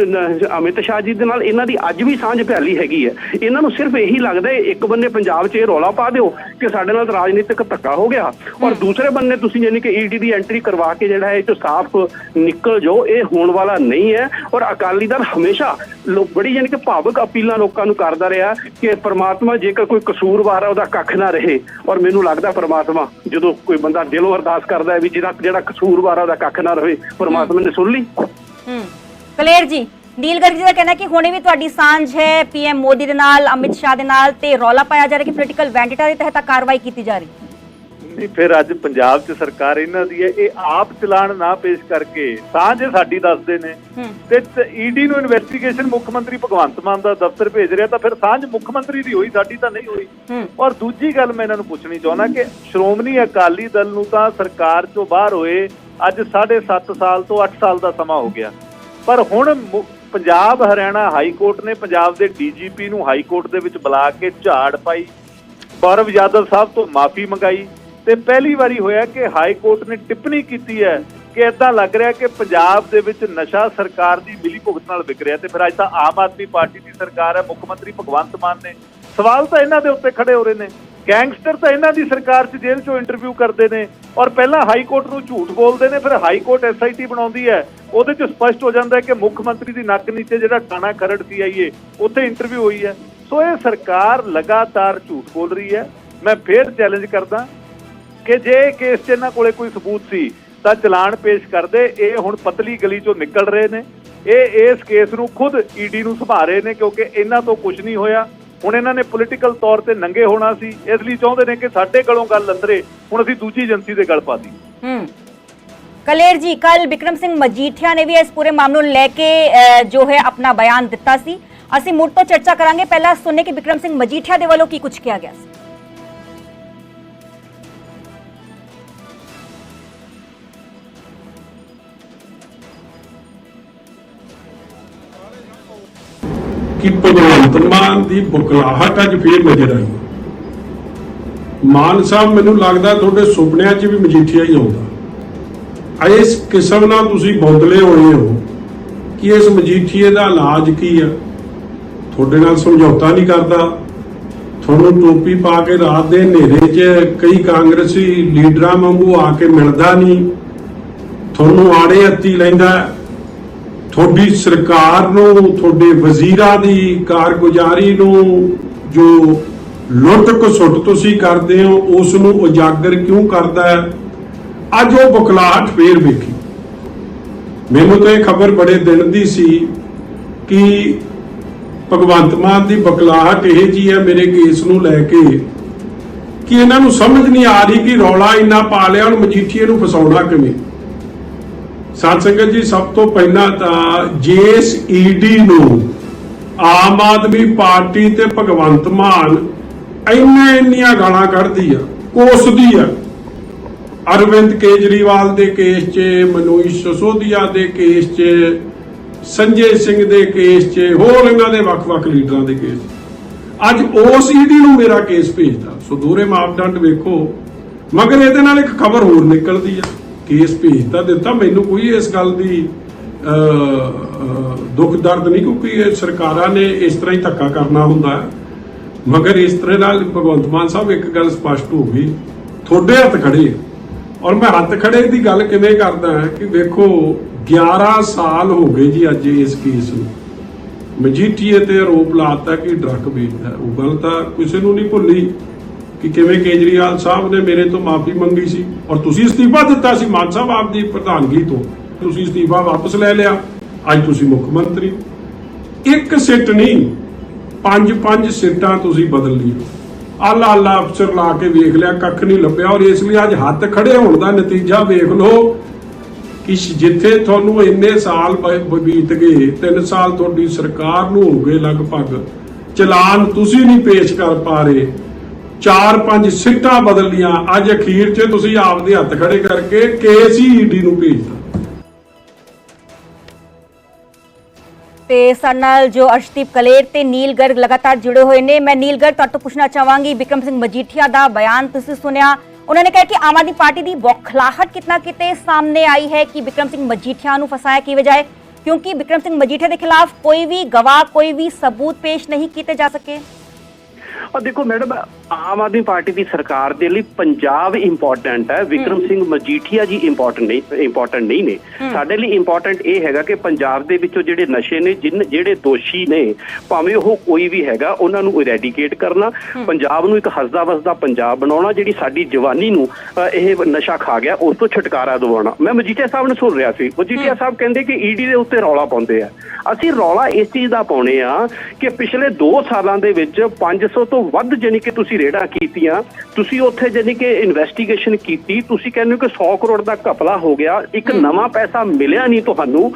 ਅਮਿਤ ਸ਼ਾਹ ਜੀ ਦੇ ਨਾਲ ਇਹਨਾਂ ਦੀ ਅੱਜ ਵੀ ਸਾਂਝ ਭਿਆਲੀ ਹੈਗੀ ਹੈ। ਇਹਨਾਂ ਨੂੰ ਸਿਰਫ ਇਹੀ ਲੱਗਦਾ ਇੱਕ ਬੰਨੇ ਪੰਜਾਬ 'ਚ ਇਹ ਰੌਲਾ ਪਾ ਦਿਓ ਕਿ ਸਾਡੇ ਨਾਲ ਰਾਜ ਰਾਜਨੀਤਿਕ ਧੱਕਾ ਹੋ ਗਿਆ। ਔਰ ਦੂਸਰੇ ਬੰਨੇ ਤੁਸੀਂ ਯਾਨੀ ਕਿ ਈਡੀ ਦੀ ਐਂਟਰੀ ਕਰਵਾ ਕੇ ਜਿਹੜਾ ਹੈ ਇਹ ਚੋਂ ਸਾਫ਼ ਨਿਕਲ ਜਾਓ ਇਹ ਹੋਣ ਵਾਲਾ ਨਹੀਂ ਹੈ। ਔਰ ਅਕਾਲੀ ਦਲ ਹਮੇਸ਼ਾ ਲੋ- ਬੜੀ ਯਾਨੀ ਕਿ ਭਾਵਕ ਅਪੀਲਾਂ ਲੋਕਾਂ ਨੂੰ ਕਰਦਾ ਰਿਹਾ ਕਿ ਪ੍ਰਮਾਤਮਾ ਜੇਕਰ ਕੋਈ ਕਸੂਰਵਾਰ ਹੈ ਉਹਦਾ ਕੱਖ ਨਾ ਰਹੇ। ਔਰ ਮੈਨੂੰ ਲੱਗਦਾ ਪ੍ਰਮਾਤਮਾ ਜਦੋਂ ਕੋਈ ਬੰਦਾ ਦਿਲੋਂ ਅਰਦਾਸ ਕਰਦਾ ਹੈ ਵੀ ਜਿਹੜਾ ਜਿਹੜਾ ਕਸੂਰਵਾਰ ਹੈ ਉਹਦਾ ਕੱਖ ਨਾ ਰਹੇ ਪ੍ਰਮਾਤਮਾ ਨੇ ਸੁਣ ਲਈ। ਹੂੰ। ਕਲੇਰ ਜੀ। ਨੀਲ ਗਰਗ ਜੀ ਦਾ ਕਹਿਣਾ ਕਿ ਹੁਣੇ ਵੀ ਤੁਹਾਡੀ ਸਾਂਝ ਹੈ ਪੀਐਮ ਮੋਦੀ ਦੇ ਨਾਲ ਅਮਿਤ ਸ਼ਾਹ ਦੇ ਨਾਲ ਤੇ ਰੌਲਾ ਪਾਇਆ ਜਾ ਰਿਹਾ ਕਿ ਪੋਲੀਟੀਕਲ ਵੈਂਡੇਟਾ ਦੇ ਤਹਿਤ ਕਾਰਵਾਈ ਕੀਤੀ ਜਾ ਰਹੀ ਹੈ। ਨਹੀਂ ਫਿਰ ਅੱਜ ਪੰਜਾਬ 'ਚ ਸਰਕਾਰ ਇਹਨਾਂ ਦੀ ਹੈ ਇਹ ਆਪ ਚਲਾਨ ਨਾ ਪੇਸ਼ ਕਰਕੇ ਸਾਂਝ ਸਾਡੀ ਦੱਸਦੇ ਨੇ। ਤੇ ਈਡੀ ਨੂੰ ਇਨਵੈਸਟੀਗੇਸ਼ਨ ਮੁੱਖ ਮੰਤਰੀ ਭਗਵੰਤ ਮਾਨ ਦਾ ਦਫ਼ਤਰ ਭੇਜ ਰਿਹਾ ਤਾਂ ਫਿਰ ਸਾਂਝ ਮੁੱਖ ਮੰਤਰੀ ਦੀ ਹੋਈ ਸਾਡੀ ਤਾਂ ਨਹੀਂ ਹੋਈ। ਔਰ ਦੂਜੀ ਗੱਲ ਮੈਂ ਇਹਨਾਂ ਨੂੰ ਪੁੱਛਣੀ ਚਾਹੁੰਦਾ ਕਿ ਸ਼੍ਰੋਮਣੀ ਅਕਾਲੀ ਦਲ ਨੂੰ ਤਾਂ ਸਰਕਾਰ ਚੋਂ ਬਾਹਰ ਹੋਏ ਅੱਜ 7.5 ਸਾਲ ਤੋਂ 8 ਸਾਲ ਦਾ ਸਮਾਂ ਹੋ ਗਿਆ। ਪਰ ਹੁਣ ਪੰਜਾਬ ਹਰਿਆਣਾ ਹਾਈ ਕੋਰਟ ਨੇ ਪੰਜਾਬ ਦੇ ਡੀਜੀਪੀ ਨੂੰ ਹਾਈ ਕੋਰਟ ਦੇ ਵਿੱਚ ਬੁਲਾ ਕੇ ਝਾੜ ਪਾਈ। ਗੌਰਵ ਯਾਦਵ ਸਾਹਿਬ ਤੋਂ ਮਾਫੀ ਮੰਗਾਈ ਤੇ ਪਹਿਲੀ ਵਾਰੀ ਹੋਇਆ ਕਿ ਹਾਈ ਕੋਰਟ ਨੇ ਟਿੱਪਣੀ ਕੀਤੀ ਹੈ ਕਿ ਇਦਾਂ ਲੱਗ ਰਿਹਾ ਕਿ ਪੰਜਾਬ ਦੇ ਵਿੱਚ ਨਸ਼ਾ ਸਰਕਾਰ ਦੀ ਮਿਲੀ ਭੁਗਤ ਨਾਲ ਵਿਕ ਰਿਹਾ ਤੇ ਫਿਰ ਅੱਜ ਤਾਂ ਆਮ ਆਦਮੀ ਪਾਰਟੀ ਦੀ ਸਰਕਾਰ ਹੈ, ਮੁੱਖ ਮੰਤਰੀ ਭਗਵੰਤ ਮਾਨ ਨੇ। ਸਵਾਲ ਤਾਂ ਇਹਨਾਂ ਦੇ ਉੱਤੇ ਖੜੇ ਹੋ ਰਹੇ ਨੇ। ਗੈਂਗਸਟਰ ਤਾਂ ਇਹਨਾਂ ਦੀ ਸਰਕਾਰ 'ਚ ਜੇਲ੍ਹ 'ਚੋਂ ਇੰਟਰਵਿਊ ਕਰਦੇ ਨੇ ਔਰ ਪਹਿਲਾਂ ਹਾਈ ਕੋਰਟ ਨੂੰ ਝੂਠ ਬੋਲਦੇ ਨੇ, ਫਿਰ ਹਾਈ ਕੋਰਟ ਐਸਆਈਟੀ ਬਣਾਉਂਦੀ ਹੈ। ਉਹਦੇ 'ਚ ਸਪਸ਼ਟ ਹੋ ਜਾਂਦਾ ਹੈ ਕਿ ਮੁੱਖ ਮੰਤਰੀ ਦੀ ਨੱਕ ਨੀਚੇ ਜਿਹੜਾ ਟਾਣਾ ਖਰੜ ਸੀਆਈਏ ਉੱਥੇ ਇੰਟਰਵਿਊ ਹੋਈ ਹੈ। ਸੋ ਇਹ ਸਰਕਾਰ ਲਗਾਤਾਰ ਝੂਠ ਬੋਲ ਰਹੀ ਹੈ। ਮੈਂ ਫੇਰ ਚੈਲੰਜ ਕਰਦਾ ਕਿ ਜੇ ਇਹ ਕੇਸ 'ਚ ਇਹਨਾਂ ਕੋਲੇ ਕੋਈ ਸਬੂਤ ਸੀ, ਤਾਂ ਚਲਾਨ ਪੇਸ਼ ਕਰਦੇ। ਇਹ ਹੁਣ ਪਤਲੀ ਗਲੀ 'ਚੋਂ ਨਿਕਲ ਰਹੇ ਨੇ। ਇਹ ਇਸ ਕੇਸ ਨੂੰ ਖੁਦ ਈਡੀ ਨੂੰ ਸੰਭਾਲ ਰਹੇ ਨੇ, ਕਿਉਂਕਿ ਇਹਨਾਂ ਤੋਂ ਕੁਝ ਨਹੀਂ ਹੋਇਆ। ਹੁਣ ਇਹਨਾਂ ਨੇ ਪੋਲੀਟੀਕਲ ਤੌਰ ਤੇ ਨੰਗੇ ਹੋਣਾ ਸੀ, ਇਸ ਲਈ ਚਾਹੁੰਦੇ ਨੇ ਕਿ ਸਾਡੇ ਗਲੋਂ ਗੱਲ ਅੰਦਰੇ, ਹੁਣ ਅਸੀਂ ਦੂਜੀ ਏਜੰਸੀ ਦੇ ਗਲ ਪਾ ਹੂੰ। ਕਲੇਰ ਜੀ, ਕੱਲ ਵਿਕਰਮ ਸਿੰਘ ਮਜੀਠੀਆ ਨੇ ਵੀ ਇਸ ਪੂਰੇ ਮਾਮਲੇ ਨੂੰ ਲੈ ਕੇ ਜੋ ਹੈ ਆਪਣਾ ਬਿਆਨ ਦਿੱਤਾ ਸੀ। ਅਸੀਂ ਮੁੜ ਤੋਂ ਚਰਚਾ ਕਰਾਂਗੇ। ਪਹਿਲਾਂ ਸੁਣਨੇ ਕਿ ਵਿਕਰਮ ਸਿੰਘ ਮਜੀਠੀਆ ਦੇ ਵੱਲੋਂ ਕੀ ਕੁਝ ਕਿਹਾ ਗਿਆ ਸੀ। ਕਿ ਭਗਵੰਤ ਮਾਨ ਦੀ ਬੁਕਲਾਹਟ ਅੱਜ ਫੇਰ ਨਜ਼ਰ ਆਈ। ਮਾਨ ਸਾਹਿਬ, ਮੈਨੂੰ ਲੱਗਦਾ ਤੁਹਾਡੇ ਸੁਪਨਿਆਂ 'ਚ ਵੀ ਮਜੀਠੀਆ ਹੀ ਆਉਂਦਾ। ਇਸ ਕਿਸਮ ਨਾਲ ਤੁਸੀਂ ਬੌਂਦਲੇ ਹੋਏ ਹੋ ਕਿ ਇਸ ਮਜੀਠੀਏ ਦਾ ਇਲਾਜ ਕੀ ਆ? ਤੁਹਾਡੇ ਨਾਲ ਸਮਝੌਤਾ ਨਹੀਂ ਕਰਦਾ। ਤੁਹਾਨੂੰ ਟੋਪੀ ਪਾ ਕੇ ਰਾਤ ਦੇ ਹਨੇਰੇ 'ਚ ਕਈ ਕਾਂਗਰਸੀ ਲੀਡਰਾਂ ਵਾਂਗੂ ਆ ਕੇ ਮਿਲਦਾ ਨਹੀਂ। ਤੁਹਾਨੂੰ ਆੜੇ ਹੱਤੀ ਲੈਂਦਾ। ਤੁਹਾਡੀ ਸਰਕਾਰ ਨੂੰ, ਤੁਹਾਡੇ ਵਜ਼ੀਰਾਂ ਦੀ ਕਾਰਗੁਜ਼ਾਰੀ ਨੂੰ ਜੋ ਲੁੱਟ ਖਸੁੱਟ ਤੁਸੀਂ ਕਰਦੇ ਹੋ ਉਸ ਨੂੰ ਉਜਾਗਰ ਕਿਉਂ ਕਰਦਾ ਹੈ? ਅੱਜ ਉਹ ਬੁਖਲਾਹਟ ਫੇਰ ਵੇਖੀ। ਮੈਨੂੰ ਤਾਂ ਇਹ ਖਬਰ ਬੜੇ ਦਿਨ ਦੀ ਸੀ ਕਿ ਭਗਵੰਤ ਮਾਨ ਦੀ ਬੁਖਲਾਹਟ ਇਹ ਜੀ ਹੈ ਮੇਰੇ ਕੇਸ ਨੂੰ ਲੈ ਕੇ ਕਿ ਇਹਨਾਂ ਨੂੰ ਸਮਝ ਨਹੀਂ ਆ ਰਹੀ ਕਿ ਰੌਲਾ ਇੰਨਾ ਪਾ ਲਿਆ, ਹੁਣ ਮਜੀਠੀਏ ਨੂੰ ਫਸਾਉਣਾ ਕਿਵੇਂ? ਸਾਧ ਸੰਗਤ ਜੀ, ਸਭ ਤੋਂ ਪਹਿਲਾਂ ਤਾਂ ਜੇਸ ਈਡੀ ਨੂੰ ਆਮ ਆਦਮੀ ਪਾਰਟੀ ਤੇ ਭਗਵੰਤ ਮਾਨ ਇੰਨੇ ਇੰਨੀਆਂ ਗਾਲਾਂ ਕੱਢਦੀ ਆ, ਕੋਸਦੀ ਆ। ਅਰਵਿੰਦ ਕੇਜਰੀਵਾਲ ਦੇ ਕੇਸ 'ਚ, ਮਨੋਜ ਸਸੋਦੀਆ ਦੇ ਕੇਸ 'ਚ, ਸੰਜੇ ਸਿੰਘ ਦੇ ਕੇਸ 'ਚ, ਹੋਰ ਇਹਨਾਂ ਦੇ ਵੱਖ-ਵੱਖ ਲੀਡਰਾਂ ਦੇ ਕੇਸ ਅੱਜ ਉਸ ਈਡੀ ਨੂੰ ਮੇਰਾ ਕੇਸ ਭੇਜਦਾ ਸੋ ਦੋਹਰੇ ਮਾਪਦੰਡ ਵੇਖੋ, ਮਗਰ ਇਹਦੇ ਨਾਲ ਇੱਕ ਖਬਰ ਹੋਰ ਨਿਕਲਦੀ ਆ। ਕੇਸ ਭੇਜਤਾ ਦਿੱਤਾ। ਮੈਨੂੰ ਕੋਈ ਇਸ ਗੱਲ ਦੀ ਦੁੱਖ ਦਰਦ ਨਹੀਂ, ਕਿਉਂਕਿ ਇਹ ਸਰਕਾਰਾਂ ਨੇ ਇਸ ਤਰ੍ਹਾਂ ਹੀ ਧੱਕਾ ਕਰਨਾ ਹੁੰਦਾ ਮਗਰ ਇਸ ਤਰ੍ਹਾਂ ਨਾਲ ਭਗਵੰਤ ਮਾਨ ਸਾਹਿਬ ਇੱਕ ਗੱਲ ਸਪਸ਼ਟ ਹੋ ਗਈ। ਤੁਹਾਡੇ ਹੱਥ ਖੜੇ ਔਰ ਮੈਂ ਹੱਥ ਖੜੇ ਦੀ ਗੱਲ ਕਿਵੇਂ ਕਰਦਾ ਹਾਂ ਕਿ ਵੇਖੋ 11 ਸਾਲ ਹੋ ਗਏ ਜੀ ਅੱਜ ਇਸ ਕੇਸ ਨੂੰ। ਮਜੀਠੀਏ ਤੇ ਆਰੋਪ ਲਾਤਾ ਕਿ ਡਰੱਗ ਵੇਚਦਾ ਉਹ ਗੱਲ ਤਾਂ ਕਿਸੇ ਨੂੰ ਨਹੀਂ ਭੁੱਲੀ। ਕਿ ਕਿਵੇਂ ਕੇਜਰੀਵਾਲ ਸਾਹਿਬ ਨੇ ਮੇਰੇ ਤੋਂ ਮਾਫੀ ਮੰਗੀ ਸੀ ਔਰ ਤੁਸੀਂ ਅਸਤੀਫਾ ਦਿੱਤਾ ਸੀ ਮਾਨ ਸਾਹਿਬ ਆਪ ਦੀ ਪ੍ਰਧਾਨਗੀ ਤੋਂ। ਤੁਸੀਂ ਅਸਤੀਫਾ ਵਾਪਸ ਲੈ ਲਿਆ। ਅੱਜ ਤੁਸੀਂ ਮੁੱਖ ਮੰਤਰੀ। ਇੱਕ ਸਿੱਟ ਨਹੀਂ ਪੰਜ ਪੰਜ ਸਿੱਟਾਂ ਤੁਸੀਂ ਬਦਲ ਲਈਆਂ। ਆਲਾ ਆਲਾ ਅਫਸਰ ਲਾ ਕੇ ਵੇਖ ਲਿਆ, ਕੱਖ ਨਹੀਂ ਲੱਭਿਆ ਔਰ ਇਸ ਲਈ ਅੱਜ ਹੱਥ ਖੜੇ ਹੋਣ ਦਾ ਨਤੀਜਾ ਵੇਖ ਲਓ। ਕਿ ਜਿੱਥੇ ਤੁਹਾਨੂੰ ਇੰਨੇ ਸਾਲ ਬੀਤ ਗਏ 3 ਸਾਲ ਤੁਹਾਡੀ ਸਰਕਾਰ ਨੂੰ ਹੋ ਗਏ ਲਗਭਗ। ਚਲਾਨ ਤੁਸੀਂ ਨਹੀਂ ਪੇਸ਼ ਕਰ ਪਾ ਰਹੇ। ਚਾਰ ਪੰਜ ਸਿੱਟਾਂ ਬਦਲ ਲੀਆਂ ਅੱਜ ਅਖੀਰ 'ਚ ਤੁਸੀਂ ਆਪਦੇ ਹੱਥ ਖੜੇ ਕਰਕੇ ਕੇਸ ਹੀ ਈਡੀ ਨੂੰ ਭੇਜਤਾ ਤੇ ਸਾਡੇ ਨਾਲ ਜੋ ਅਰਸ਼ਦੀਪ ਕਲੇਰ ਤੇ ਨੀਲ ਗਰਗ ਲਗਾਤਾਰ ਜੁੜੇ ਹੋਏ ਨੇ ਮੈਂ ਨੀਲ ਗਰਗ ਤੁਹਾਡੇ ਤੋਂ ਪੁੱਛਣਾ ਚਾਹਾਂਗੀ ਵਿਕਰਮ ਸਿੰਘ ਮਜੀਠੀਆ ਦਾ ਬਿਆਨ ਤੁਸੀਂ ਸੁਣਿਆ। ਉਹਨਾਂ ਨੇ ਕਿਹਾ ਕਿ ਆਮ ਆਦਮੀ ਪਾਰਟੀ ਦੀ ਬੌਖਲਾਹਟ ਕਿਤਨਾ ਕਿਤੇ ਸਾਹਮਣੇ ਆਈ ਹੈ ਕਿ ਵਿਕਰਮ ਸਿੰਘ ਮਜੀਠੀਆ ਨੂੰ ਫਸਾਇਆ ਕੀ ਵਜ੍ਹਾ ਹੈ ਕਿਉਂਕਿ ਵਿਕਰਮ ਸਿੰਘ ਮਜੀਠੀਆ ਦੇ ਖਿਲਾਫ ਕੋਈ ਵੀ ਗਵਾਹ ਕੋਈ ਵੀ ਸਬੂਤ ਪੇਸ਼ ਨਹੀਂ ਕੀਤੇ ਜਾ ਸਕੇ। ਆ ਦੇਖੋ ਮੈਡਮ ਆਮ ਆਦਮੀ ਪਾਰਟੀ ਦੀ ਸਰਕਾਰ ਦੇ ਲਈ ਪੰਜਾਬ ਇੰਪੋਰਟੈਂਟ ਹੈ। ਵਿਕਰਮ ਸਿੰਘ ਮਜੀਠੀਆ ਜੀ ਇੰਪੋਰਟੈਂਟ ਨਹੀਂ ਇੰਪੋਰਟੈਂਟ ਨਹੀਂ ਨੇ। ਸਾਡੇ ਲਈ ਇੰਪੋਰਟੈਂਟ ਇਹ ਹੈਗਾ ਕਿ ਪੰਜਾਬ ਦੇ ਵਿੱਚੋਂ ਜਿਹੜੇ ਨਸ਼ੇ ਨੇ ਜਿਨ ਜਿਹੜੇ ਦੋਸ਼ੀ ਨੇ ਭਾਵੇਂ ਉਹ ਕੋਈ ਵੀ ਹੈਗਾ ਉਹਨਾਂ ਨੂੰ ਇਰੈਡੀਕੇਟ ਕਰਨਾ ਪੰਜਾਬ ਨੂੰ ਇੱਕ ਹੱਸਦਾ ਵਸਦਾ ਪੰਜਾਬ ਬਣਾਉਣਾ ਜਿਹੜੀ ਸਾਡੀ ਜਵਾਨੀ ਨੂੰ ਇਹ ਨਸ਼ਾ ਖਾ ਗਿਆ ਉਸ ਤੋਂ ਛੁਟਕਾਰਾ ਦਿਵਾਉਣਾ। ਮੈਂ ਮਜੀਠੀਆ ਸਾਹਿਬ ਨੂੰ ਸੁਣ ਰਿਹਾ ਸੀ। ਮਜੀਠੀਆ ਸਾਹਿਬ ਕਹਿੰਦੇ ਕਿ ਈਡੀ ਦੇ ਉੱਤੇ ਰੌਲਾ ਪਾਉਂਦੇ ਆ। ਅਸੀਂ ਰੌਲਾ ਇਸ ਚੀਜ਼ ਦਾ ਪਾਉਣੇ ਆ ਕਿ ਪਿਛਲੇ 2 ਸਾਲਾਂ ਦੇ ਵਿੱਚ 500 ਤੋਂ ਵੱਧ ਜਾਨੀ ਕਿ ਤੁਸੀਂ ਰੇਡਾਂ ਕੀਤੀਆਂ ਤੁਸੀਂ ਉੱਥੇ ਜਾਨੀ ਕਿ ਇਨਵੈਸਟੀਗੇਸ਼ਨ ਕੀਤੀ ਤੁਸੀਂ ਕਹਿੰਦੇ ਹੋ ਕਿ 100 ਕਰੋੜ ਦਾ ਘਪਲਾ ਹੋ ਗਿਆ ਇੱਕ ਨਵਾਂ ਪੈਸਾ ਮਿਲਿਆ ਨਹੀਂ ਤੁਹਾਨੂੰ।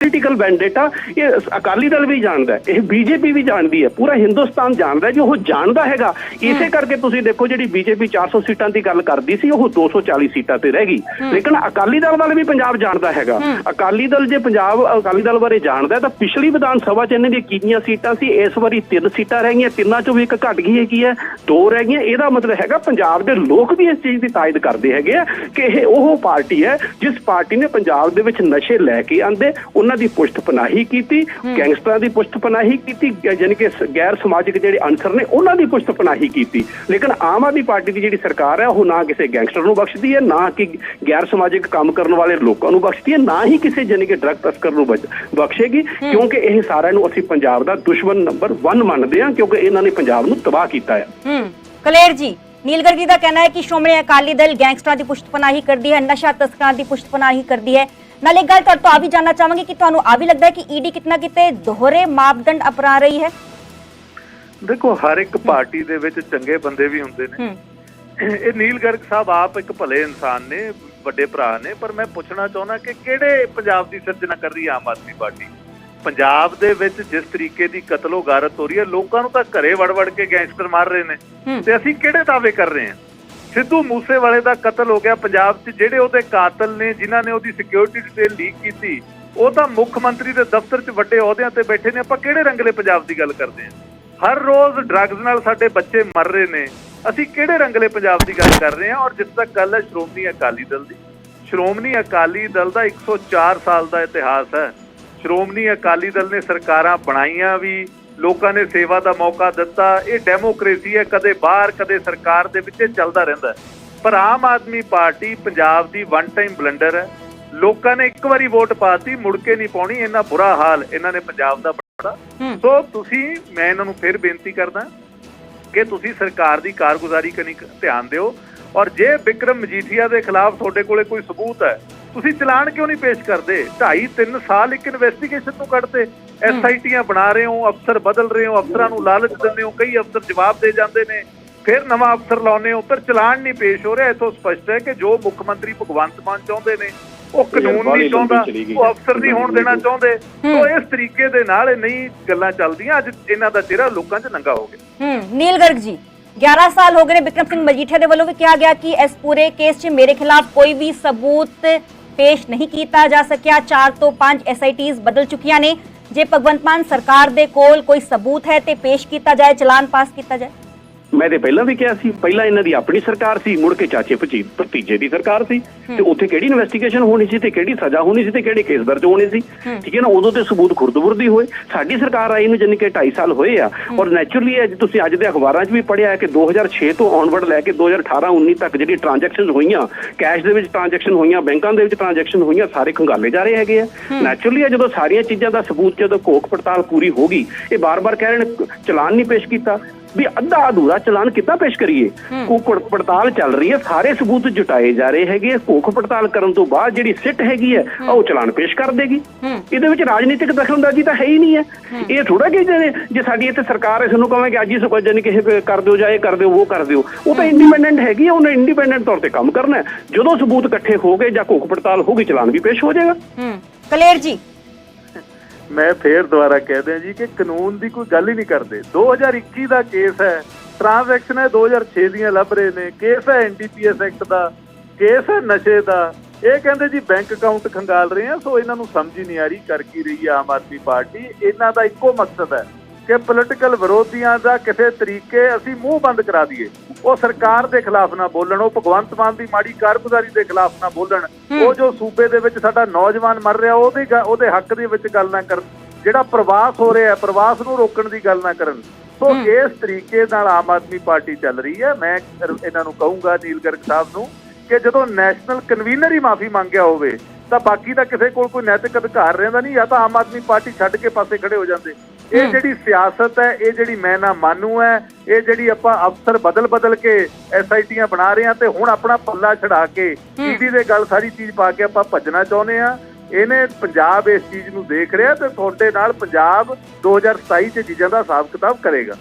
ਪੋਲੀਟੀਕਲ ਵੈਂਡੇਟਾ ਇਹ ਅਕਾਲੀ ਦਲ ਵੀ ਜਾਣਦਾ ਇਹ ਬੀਜੇਪੀ ਵੀ ਜਾਣਦੀ ਹੈ ਪੂਰਾ ਹਿੰਦੁਸਤਾਨ ਜਾਣਦਾ ਜੋ ਉਹ ਜਾਣਦਾ ਹੈਗਾ ਇਸੇ ਕਰਕੇ ਤੁਸੀਂ ਦੇਖੋ ਜਿਹੜੀ ਬੀਜੇਪੀ 400 ਸੀਟਾਂ ਦੀ ਗੱਲ ਕਰਦੀ ਸੀ ਉਹ 240 ਸੀਟਾਂ ਤੇ ਰਹਿ ਗਈ ਲੇਕਿਨ ਅਕਾਲੀ ਦਲ ਵਾਲੇ ਵੀ ਪੰਜਾਬ ਜਾਣਦਾ ਹੈਗਾ ਅਕਾਲੀ ਦਲ ਜੇ ਪੰਜਾਬ ਅਕਾਲੀ ਦਲ ਬਾਰੇ ਜਾਣਦਾ ਤਾਂ ਪਿਛਲੀ ਵਿਧਾਨ ਸਭਾ ਚ ਇਹਨਾਂ ਦੀਆਂ ਕਿੰਨੀਆਂ ਸੀਟਾਂ ਸੀ ਇਸ ਵਾਰੀ ਤਿੰਨ ਸੀਟਾਂ ਰਹਿ ਗਈਆਂ ਤਿੰਨਾਂ ਚੋਂ ਵੀ ਇੱਕ ਘਟ ਗਈ ਹੈਗੀ ਹੈ ਦੋ ਰਹਿ ਗਈਆਂ ਇਹਦਾ ਮਤਲਬ ਹੈਗਾ ਪੰਜਾਬ ਦੇ ਲੋਕ ਵੀ ਇਸ ਚੀਜ਼ ਦੀ ਤਾਇਦ ਕਰਦੇ ਹੈਗੇ ਆ ਕਿ ਇਹ ਉਹ ਪਾਰਟੀ ਹੈ ਜਿਸ ਪਾਰਟੀ ਨੇ ਪੰਜਾਬ ਦੇ ਵਿੱਚ ਨਸ਼ੇ ਲੈ ਕੇ ਆਂਦੇ ਉਹਨਾਂ ਦੀ ਪੁਸ਼ਤ ਪਨਾਹੀ ਕੀਤੀ ਗੈਂਗਸਟਰਾਂ ਦੀ ਪੁਸ਼ਤ ਪਨਾਹੀ ਕੀਤੀ ਯਾਨੀ ਕਿ ਗੈਰ ਸਮਾਜਿਕ ਜਿਹੜੇ ਅਨਸਰ ਨੇ ਉਹਨਾਂ ਦੀ ਪੁਸ਼ਤ ਪਨਾਹੀ ਕੀਤੀ। ਲੇਕਿਨ ਆਮ ਆਦਮੀ ਪਾਰਟੀ ਦੀ ਜਿਹੜੀ ਸਰਕਾਰ ਹੈ ਉਹ ਨਾ ਕਿਸੇ ਗੈਂਗਸਟਰ ਨੂੰ ਬਖਸ਼ਦੀ ਹੈ ਨਾ ਕਿ ਗੈਰ ਸਮਾਜਿਕ ਕੰਮ ਕਰਨ ਵਾਲੇ ਲੋਕਾਂ ਨੂੰ ਬਖਸ਼ਦੀ ਹੈ ਨਾ ਹੀ ਕਿਸੇ ਯਾਨੀ ਕਿ ਡਰਗ ਤਸਕਰ ਨੂੰ ਬਖਸ਼ੇਗੀ ਕਿਉਂਕਿ ਇਹ ਸਾਰਿਆਂ ਨੂੰ ਅਸੀਂ ਪੰਜਾਬ ਦਾ ਦੁਸ਼ਮਣ ਨੰਬਰ 1 ਮੰਨਦੇ ਹਾਂ ਕਿਉਂਕਿ ਇਹਨਾਂ ਨੇ ਪੰਜਾਬ ਨੂੰ ਤਬਾਹ ਕੀਤਾ ਹੈ। ਹੂੰ। ਕਲੇਰ ਜੀ ਨੀਲ ਗਰਗੀ ਦਾ ਕਹਿਣਾ ਹੈ ਕਿ ਸ਼੍ਰੋਮਣੀ ਅਕਾਲੀ ਦਲ ਗੈਂਗਸਟਰਾਂ ਦੀ ਪੁਸ਼ਤਪਨਾਹੀ ਕਰਦੀ ਹੈ ਨਸ਼ਾ ਤਸਕਰਾਂ ਦੀ ਪੁਸ਼ਤਪਨਾਹੀ ਕਰਦੀ ਹੈ ਨਾਲ ਇੱਕ ਗੱਲ ਤੁਹਾਡੇ ਤੋਂ ਆ ਵੀ ਜਾਨਣਾ ਚਾਹਾਂਗੇ ਕਿ ਤੁਹਾਨੂੰ ਆ ਵੀ ਲੱਗਦਾ ਹੈ ਕਿ ਈਡੀ ਕਿਤਨਾ ਕਿਤੇ ਦੋਹਰੇ ਮਾਪਦੰਡ ਅਪਣਾ ਰਹੀ ਹੈ? ਦੇਖੋ ਹਰ ਇੱਕ ਪਾਰਟੀ ਦੇ ਵਿੱਚ ਚੰਗੇ ਬੰਦੇ ਵੀ ਹੁੰਦੇ ਨੇ। ਇਹ ਨੀਲ ਗਰਗ ਸਾਹਿਬ ਆਪ ਇੱਕ ਭਲੇ ਇਨਸਾਨ ਨੇ ਵੱਡੇ ਭਰਾ ਨੇ ਪਰ ਮੈਂ ਪੁੱਛਣਾ ਚਾਹੁੰਦਾ ਕਿ ਕਿਹੜੇ ਪੰਜਾਬ ਦੀ ਸਿਰਜਣਾ ਕਰ ਰਹੀ ਆਮ ਆਦਮੀ ਪਾਰਟੀ? ਪੰਜਾਬ ਦੇ ਵਿੱਚ ਜਿਸ ਤਰੀਕੇ ਦੀ ਕਤਲੋ ਗਾਰਤ ਹੋ ਰਹੀ ਹੈ ਲੋਕਾਂ ਨੂੰ ਤਾਂ ਘਰੇ ਵੜ-ਵੜ ਕੇ ਗੈਂਗਸਟਰ ਮਾਰ ਰਹੇ ਨੇ। ਤੇ ਅਸੀਂ ਕਿਹੜੇ ਦਾਅਵੇ ਕਰ ਰਹੇ ਹਾਂ? ਸਿੱਧੂ ਮੂਸੇਵਾਲੇ ਦਾ ਕਤਲ ਹੋ ਗਿਆ ਪੰਜਾਬ 'ਚ, ਜਿਹੜੇ ਉਹਦੇ ਕਾਤਲ ਨੇ, ਜਿਨ੍ਹਾਂ ਨੇ ਉਹਦੀ ਸਿਕਿਉਰਿਟੀ ਡਿਟੇਲ ਲੀਕ ਕੀਤੀ, ਉਹ ਤਾਂ ਮੁੱਖ ਮੰਤਰੀ ਦੇ ਦਫ਼ਤਰ 'ਚ ਵੱਡੇ ਅਹੁਦਿਆਂ ਤੇ ਬੈਠੇ ਨੇ। ਆਪਾਂ ਕਿਹੜੇ ਰੰਗਲੇ ਪੰਜਾਬ ਦੀ ਗੱਲ ਕਰਦੇ ਹਾਂ? ਹਰ ਰੋਜ਼ ਡਰੱਗਸ ਨਾਲ ਸਾਡੇ ਬੱਚੇ ਮਰ ਰਹੇ ਨੇ। ਅਸੀਂ ਕਿਹੜੇ ਰੰਗਲੇ ਪੰਜਾਬ ਦੀ ਗੱਲ ਕਰ ਰਹੇ ਹਾਂ? ਔਰ ਜਿਸ ਤੱਕ ਗੱਲ ਹੈ, ਸ਼੍ਰੋਮਣੀ ਅਕਾਲੀ ਦਲ ਦੀ। ਸ਼੍ਰੋਮਣੀ ਅਕਾਲੀ ਦਲ ਦਾ 104 ਸਾਲ ਦਾ ਇਤਿਹਾਸ ਹੈ। ਸ਼੍ਰੋਮਣੀ ਅਕਾਲੀ ਦਲ ਨੇ ਸਰਕਾਰਾਂ ਬਣਾਈਆਂ ਵੀ ਲੋਕਾਂ ਨੇ ਸੇਵਾ ਦਾ ਮੌਕਾ ਦਿੱਤਾ ਇਹ ਡੈਮੋਕ੍ਰੇਸੀ ਹੈ ਕਦੇ ਬਾਹਰ ਕਦੇ ਸਰਕਾਰ ਦੇ ਵਿੱਚ ਚੱਲਦਾ ਰਹਿੰਦਾ। ਪਰ ਆਮ ਆਦਮੀ ਪਾਰਟੀ ਪੰਜਾਬ ਦੀ ਵਨ ਟਾਈਮ ਬਲੰਡਰ ਹੈ ਲੋਕਾਂ ਨੇ ਇੱਕ ਵਾਰੀ ਵੋਟ ਪਾਤੀ ਮੁੜ ਕੇ ਨਹੀਂ ਪਾਉਣੀ ਇੰਨਾ ਬੁਰਾ ਹਾਲ ਇਹਨਾਂ ਨੇ ਪੰਜਾਬ ਦਾ ਹੂੰ। ਸੋ ਤੁਸੀਂ ਮੈਂ ਇਹਨਾਂ ਨੂੰ ਫਿਰ ਬੇਨਤੀ ਕਰਦਾ ਕਿ ਤੁਸੀਂ ਸਰਕਾਰ ਦੀ ਕਾਰਗੁਜ਼ਾਰੀ ਕਨੀ ਧਿਆਨ ਦਿਓ ਔਰ ਜੇ ਵਿਕਰਮ ਮਜੀਠੀਆ ਦੇ ਖਿਲਾਫ ਤੁਹਾਡੇ ਕੋਲੇ ਕੋਈ ਸਬੂਤ ਹੈ ਤੁਸੀਂ ਚਲਾਨ ਕਿਉਂ ਨਹੀਂ ਪੇਸ਼ ਕਰਦੇ? 2.5 3 ਸਾਲ ਇੱਕ ਇਨਵੈਸਟੀਗੇਸ਼ਨ ਨੂੰ ਕੱਢਦੇ ਐਸਆਈਟੀਆਂ ਬਣਾ ਰਹੇ ਹੋ ਅਫਸਰ ਬਦਲ ਰਹੇ ਹੋ ਅਫਸਰਾਂ ਨੂੰ ਲਾਲਚ ਦਿੰਦੇ ਹੋ ਕਈ ਅਫਸਰ ਜਵਾਬ ਦੇ ਜਾਂਦੇ ਨੇ। ਫਿਰ ਨਵਾਂ ਅਫਸਰ ਲਾਉਨੇ ਹੋ ਪਰ ਚਲਾਨ ਨਹੀਂ ਪੇਸ਼ ਹੋ ਰਿਹਾ। ਇਥੋਂ ਸਪਸ਼ਟ ਹੈ ਕਿ ਜੋ ਮੁੱਖ ਮੰਤਰੀ ਭਗਵੰਤ ਮਾਨ ਚਾਹੁੰਦੇ ਨੇ ਉਹ ਕਾਨੂੰਨ ਨਹੀਂ ਚਾਹੁੰਦਾ। ਉਹ ਅਫਸਰ ਨਹੀਂ ਹੋਣ ਦੇਣਾ ਚਾਹੁੰਦੇ। ਸੋ ਇਸ ਤਰੀਕੇ ਦੇ ਨਾਲ ਇਹ ਨਹੀਂ ਗੱਲਾਂ ਚੱਲਦੀਆਂ ਅੱਜ ਇਹਨਾਂ ਦਾ ਚਿਹਰਾ ਲੋਕਾਂ 'ਚ ਨੰਗਾ ਹੋ ਗਿਆ। ਹੂੰ ਨੀਲ ਗਰਗ ਜੀ 11 ਸਾਲ ਹੋ ਗਏ ਨੇ ਵਿਕਰਮ ਸਿੰਘ ਮਜੀਠੀਆ ਦੇ ਵੱਲੋਂ ਵੀ ਕਿਹਾ ਗਿਆ ਕਿ ਇਸ ਪੂਰੇ ਕੇਸ 'ਚ ਮੇਰੇ ਖਿਲਾਫ ਕੋਈ ਵੀ ਸਬੂਤ ਪੇਸ਼ ਨਹੀਂ ਕੀਤਾ ਜਾ ਸਕਿਆ। 4 ਤੋਂ 5 ਐਸਆਈਟੀਜ਼ ਬਦਲ ਚੁੱਕੀਆਂ ਨੇ। ਜੇ ਭਗਵੰਤ ਮਾਨ ਸਰਕਾਰ ਦੇ ਕੋਲ ਕੋਈ ਸਬੂਤ ਹੈ ਤੇ ਪੇਸ਼ ਕੀਤਾ ਜਾਏ, ਚਲਾਨ ਪਾਸ ਕੀਤਾ ਜਾਏ। ਮੈਂ ਤੇ ਪਹਿਲਾਂ ਵੀ ਕਿਹਾ ਸੀ ਪਹਿਲਾਂ ਇਹਨਾਂ ਦੀ ਆਪਣੀ ਸਰਕਾਰ ਸੀ ਮੁੜ ਕੇ ਚਾਚੇ ਭਤੀਜੇ ਦੀ ਸਰਕਾਰ ਸੀ। ਤੇ ਉੱਥੇ ਕਿਹੜੀ ਇਨਵੈਸਟੀਗੇਸ਼ਨ ਹੋਣੀ ਸੀ ਤੇ ਕਿਹੜੀ ਸਜ਼ਾ ਹੋਣੀ ਸੀ ਤੇ ਕਿਹੜੇ ਕੇਸ ਦਰਜ ਹੋਣੇ ਸੀ? ਠੀਕ ਹੈ ਨਾ ਉਦੋਂ ਤੇ ਸਬੂਤ ਖੁਰਦਬੁਰਦੀ ਹੋਏ। ਸਾਡੀ ਸਰਕਾਰ ਆਈ ਨੂੰ ਜਾਨੀ ਕਿ 2.5 ਸਾਲ ਹੋਏ ਆ। ਔਰ ਨੈਚੁਰਲੀ ਅੱਜ ਤੁਸੀਂ ਅੱਜ ਦੇ ਅਖਬਾਰਾਂ 'ਚ ਵੀ ਪੜ੍ਹਿਆ ਹੈ ਕਿ 2006 ਤੋਂ ਔਨਵਰਡ ਲੈ ਕੇ 2018 19 ਤੱਕ ਜਿਹੜੀ ਟ੍ਰਾਂਜੈਕਸ਼ਨਸ ਹੋਈਆਂ ਕੈਸ਼ ਦੇ ਵਿੱਚ ਟ੍ਰਾਂਜੈਕਸ਼ਨ ਹੋਈਆਂ ਬੈਂਕਾਂ ਦੇ ਵਿੱਚ ਟ੍ਰਾਂਜੈਕਸ਼ਨ ਹੋਈਆਂ ਸਾਰੇ ਖੰਗਾਲੇ ਜਾ ਰਹੇ ਹੈਗੇ ਆ। ਨੈਚੁਰਲੀ ਜਦੋਂ ਸਾਰੀਆਂ ਚੀਜ਼ਾਂ ਦਾ ਸਬੂਤ ਜਦੋਂ ਕੋਖ ਪੜਤਾਲ ਪੂਰੀ ਹੋ ਗਈ ਇਹ ਬਾਰ-ਬਾਰ ਕਹਿ ਰਹੇ ਨੇ ਚਲਾਨ ਨਹੀਂ ਪੇਸ਼ ਕੀਤਾ। ਵੀ ਅੱਧਾ ਅਧੂਰਾ ਚਲਾਨ ਕਿੱਦਾਂ ਪੇਸ਼ ਕਰੀਏ? ਕੋਖ ਪੜਤਾਲ ਚੱਲ ਰਹੀ ਹੈ ਸਾਰੇ ਸਬੂਤ ਜੁਟਾਏ ਜਾ ਰਹੇ ਹੈਗੇ ਕੋਖ ਪੜਤਾਲ ਕਰਨ ਤੋਂ ਬਾਅਦ ਜਿਹੜੀ ਸਿੱਟ ਹੈਗੀ ਹੈ ਉਹ ਚਲਾਨ ਪੇਸ਼ ਕਰ ਦੇਗੀ। ਇਹਦੇ ਵਿੱਚ ਰਾਜਨੀਤਿਕ ਦਖਲਅੰਦਾਜ਼ੀ ਤਾਂ ਹੈ ਹੀ ਨਹੀਂ ਹੈ। ਇਹ ਥੋੜਾ ਕਿ ਜੇ ਸਾਡੀ ਇੱਥੇ ਸਰਕਾਰ ਹੈ ਸਾਨੂੰ ਕਹਾਂਗੇ ਅੱਜ ਹੀ ਸਭ ਜਾਨੀ ਕਿ ਇਹ ਕਰ ਦਿਓ ਜਾਂ ਇਹ ਕਰ ਦਿਓ ਉਹ ਕਰ ਦਿਓ ਉਹ ਤਾਂ ਇੰਡੀਪੈਂਡੈਂਟ ਹੈਗੀ ਹੈ ਉਹਨੇ ਇੰਡੀਪੈਂਡੈਂਟ ਤੌਰ ਤੇ ਕੰਮ ਕਰਨਾ ਜਦੋਂ ਸਬੂਤ ਇਕੱਠੇ ਹੋ ਗਏ ਜਾਂ ਕੋਖ ਪੜਤਾਲ ਹੋ ਗਈ ਚਲਾਨ ਵੀ ਪੇਸ਼ ਹੋ ਜਾਏਗਾ। ਕਲੇਰ ਜੀ ਮੈਂ ਫੇਰ ਦੁਬਾਰਾ ਕਹਿ ਦਿਆਂ ਜੀ ਕਿ ਕਾਨੂੰਨ ਦੀ ਕੋਈ ਗੱਲ ਹੀ ਨਹੀਂ ਕਰਦੇ। 2021 ਦਾ ਕੇਸ ਹੈ ਟ੍ਰਾਂਜੈਕਸ਼ਨ ਹੈ 2006 ਦੀਆਂ ਲੱਭ ਰਹੇ ਨੇ। ਕੇਸ ਹੈ ਐਨਡੀਪੀਐਸ ਐਕਟ ਦਾ, ਕੇਸ ਹੈ ਨਸ਼ੇ ਦਾ। ਇਹ ਕਹਿੰਦੇ ਜੀ ਬੈਂਕ ਅਕਾਊਂਟ ਖੰਗਾਲ ਰਹੇ ਆ, ਸੋ ਇਹਨਾਂ ਨੂੰ ਸਮਝ ਹੀ ਨਹੀਂ ਆ ਰਹੀ, ਕਰ ਕੀ ਰਹੀ ਹੈ ਆਮ ਆਦਮੀ ਪਾਰਟੀ। ਇਹਨਾਂ ਦਾ ਇੱਕੋ ਮਕਸਦ ਹੈ ਕਿ ਪੋਲੀਟੀਕਲ ਵਿਰੋਧੀਆਂ ਦਾ ਕਿਸੇ ਤਰੀਕੇ ਅਸੀਂ ਮੂੰਹ ਬੰਦ ਕਰਾ ਦਈਏ। ਉਹ ਸਰਕਾਰ ਦੇ ਖਿਲਾਫ ਨਾ ਬੋਲਣ ਉਹ ਭਗਵੰਤ ਮਾਨ ਦੀ ਮਾੜੀ ਕਾਰਗੁਜ਼ਾਰੀ ਦੇ ਖਿਲਾਫ ਨਾ ਬੋਲਣ। ਉਹ ਜੋ ਸੂਬੇ ਦੇ ਵਿੱਚ ਸਾਡਾ ਨੌਜਵਾਨ ਮਰ ਰਿਹਾ ਉਹਦੇ ਉਹਦੇ ਹੱਕ ਦੇ ਵਿੱਚ ਗੱਲ ਨਾ ਕਰਨ। ਜਿਹੜਾ ਪ੍ਰਵਾਸ ਹੋ ਰਿਹਾ ਹੈ, ਪ੍ਰਵਾਸ ਨੂੰ ਰੋਕਣ ਦੀ ਗੱਲ ਨਾ ਕਰਨ। ਸੋ ਇਸ ਤਰੀਕੇ ਨਾਲ ਆਮ ਆਦਮੀ ਪਾਰਟੀ ਚੱਲ ਰਹੀ ਹੈ। ਮੈਂ ਇਹਨਾਂ ਨੂੰ ਕਹੂੰਗਾ ਨੀਲ ਗਰਗ ਸਾਹਿਬ ਨੂੰ ਕਿ ਜਦੋਂ ਨੈਸ਼ਨਲ ਕਨਵੀਨਰ ਹੀ ਮਾਫੀ ਮੰਗਿਆ ਹੋਵੇ ਤਾਂ ਬਾਕੀ ਤਾਂ ਕਿਸੇ ਕੋਲ ਕੋਈ ਨੈਤਿਕ ਅਧਿਕਾਰ ਰਹਿੰਦਾ ਨਹੀਂ ਜਾਂ ਤਾਂ ਆਮ ਆਦਮੀ ਪਾਰਟੀ ਛੱਡ ਕੇ ਪਾਸੇ ਖੜੇ ਹੋ ਜਾਂਦੇ। ਇਹ ਜਿਹੜੀ ਸਿਆਸਤ ਹੈ ਇਹ ਜਿਹੜੀ ਮੈਂ ਨਾ ਮਾਨੂ ਹੈ ਇਹ ਜਿਹੜੀ ਆਪਾਂ ਅਫਸਰ ਬਦਲ ਬਦਲ ਕੇ ਐਸਆਈਟੀਆਂ ਬਣਾ ਰਹੇ ਹਾਂ ਤੇ ਹੁਣ ਆਪਣਾ ਪੱਲਾ ਛਡਾ ਕੇ ਈਡੀ ਦੇ ਗੱਲ ਸਾਰੀ ਚੀਜ਼ ਪਾ ਕੇ ਆਪਾਂ ਭੱਜਣਾ ਚਾਹੁੰਦੇ ਆ ਇਹਨੇ ਪੰਜਾਬ ਇਸ ਚੀਜ਼ ਨੂੰ ਦੇਖ ਰਿਹਾ ਤੇ ਤੁਹਾਡੇ ਨਾਲ ਪੰਜਾਬ 2027 ਚ ਚੀਜ਼ਾਂ ਦਾ ਹਿਸਾਬ ਕਿਤਾਬ ਕਰੇਗਾ।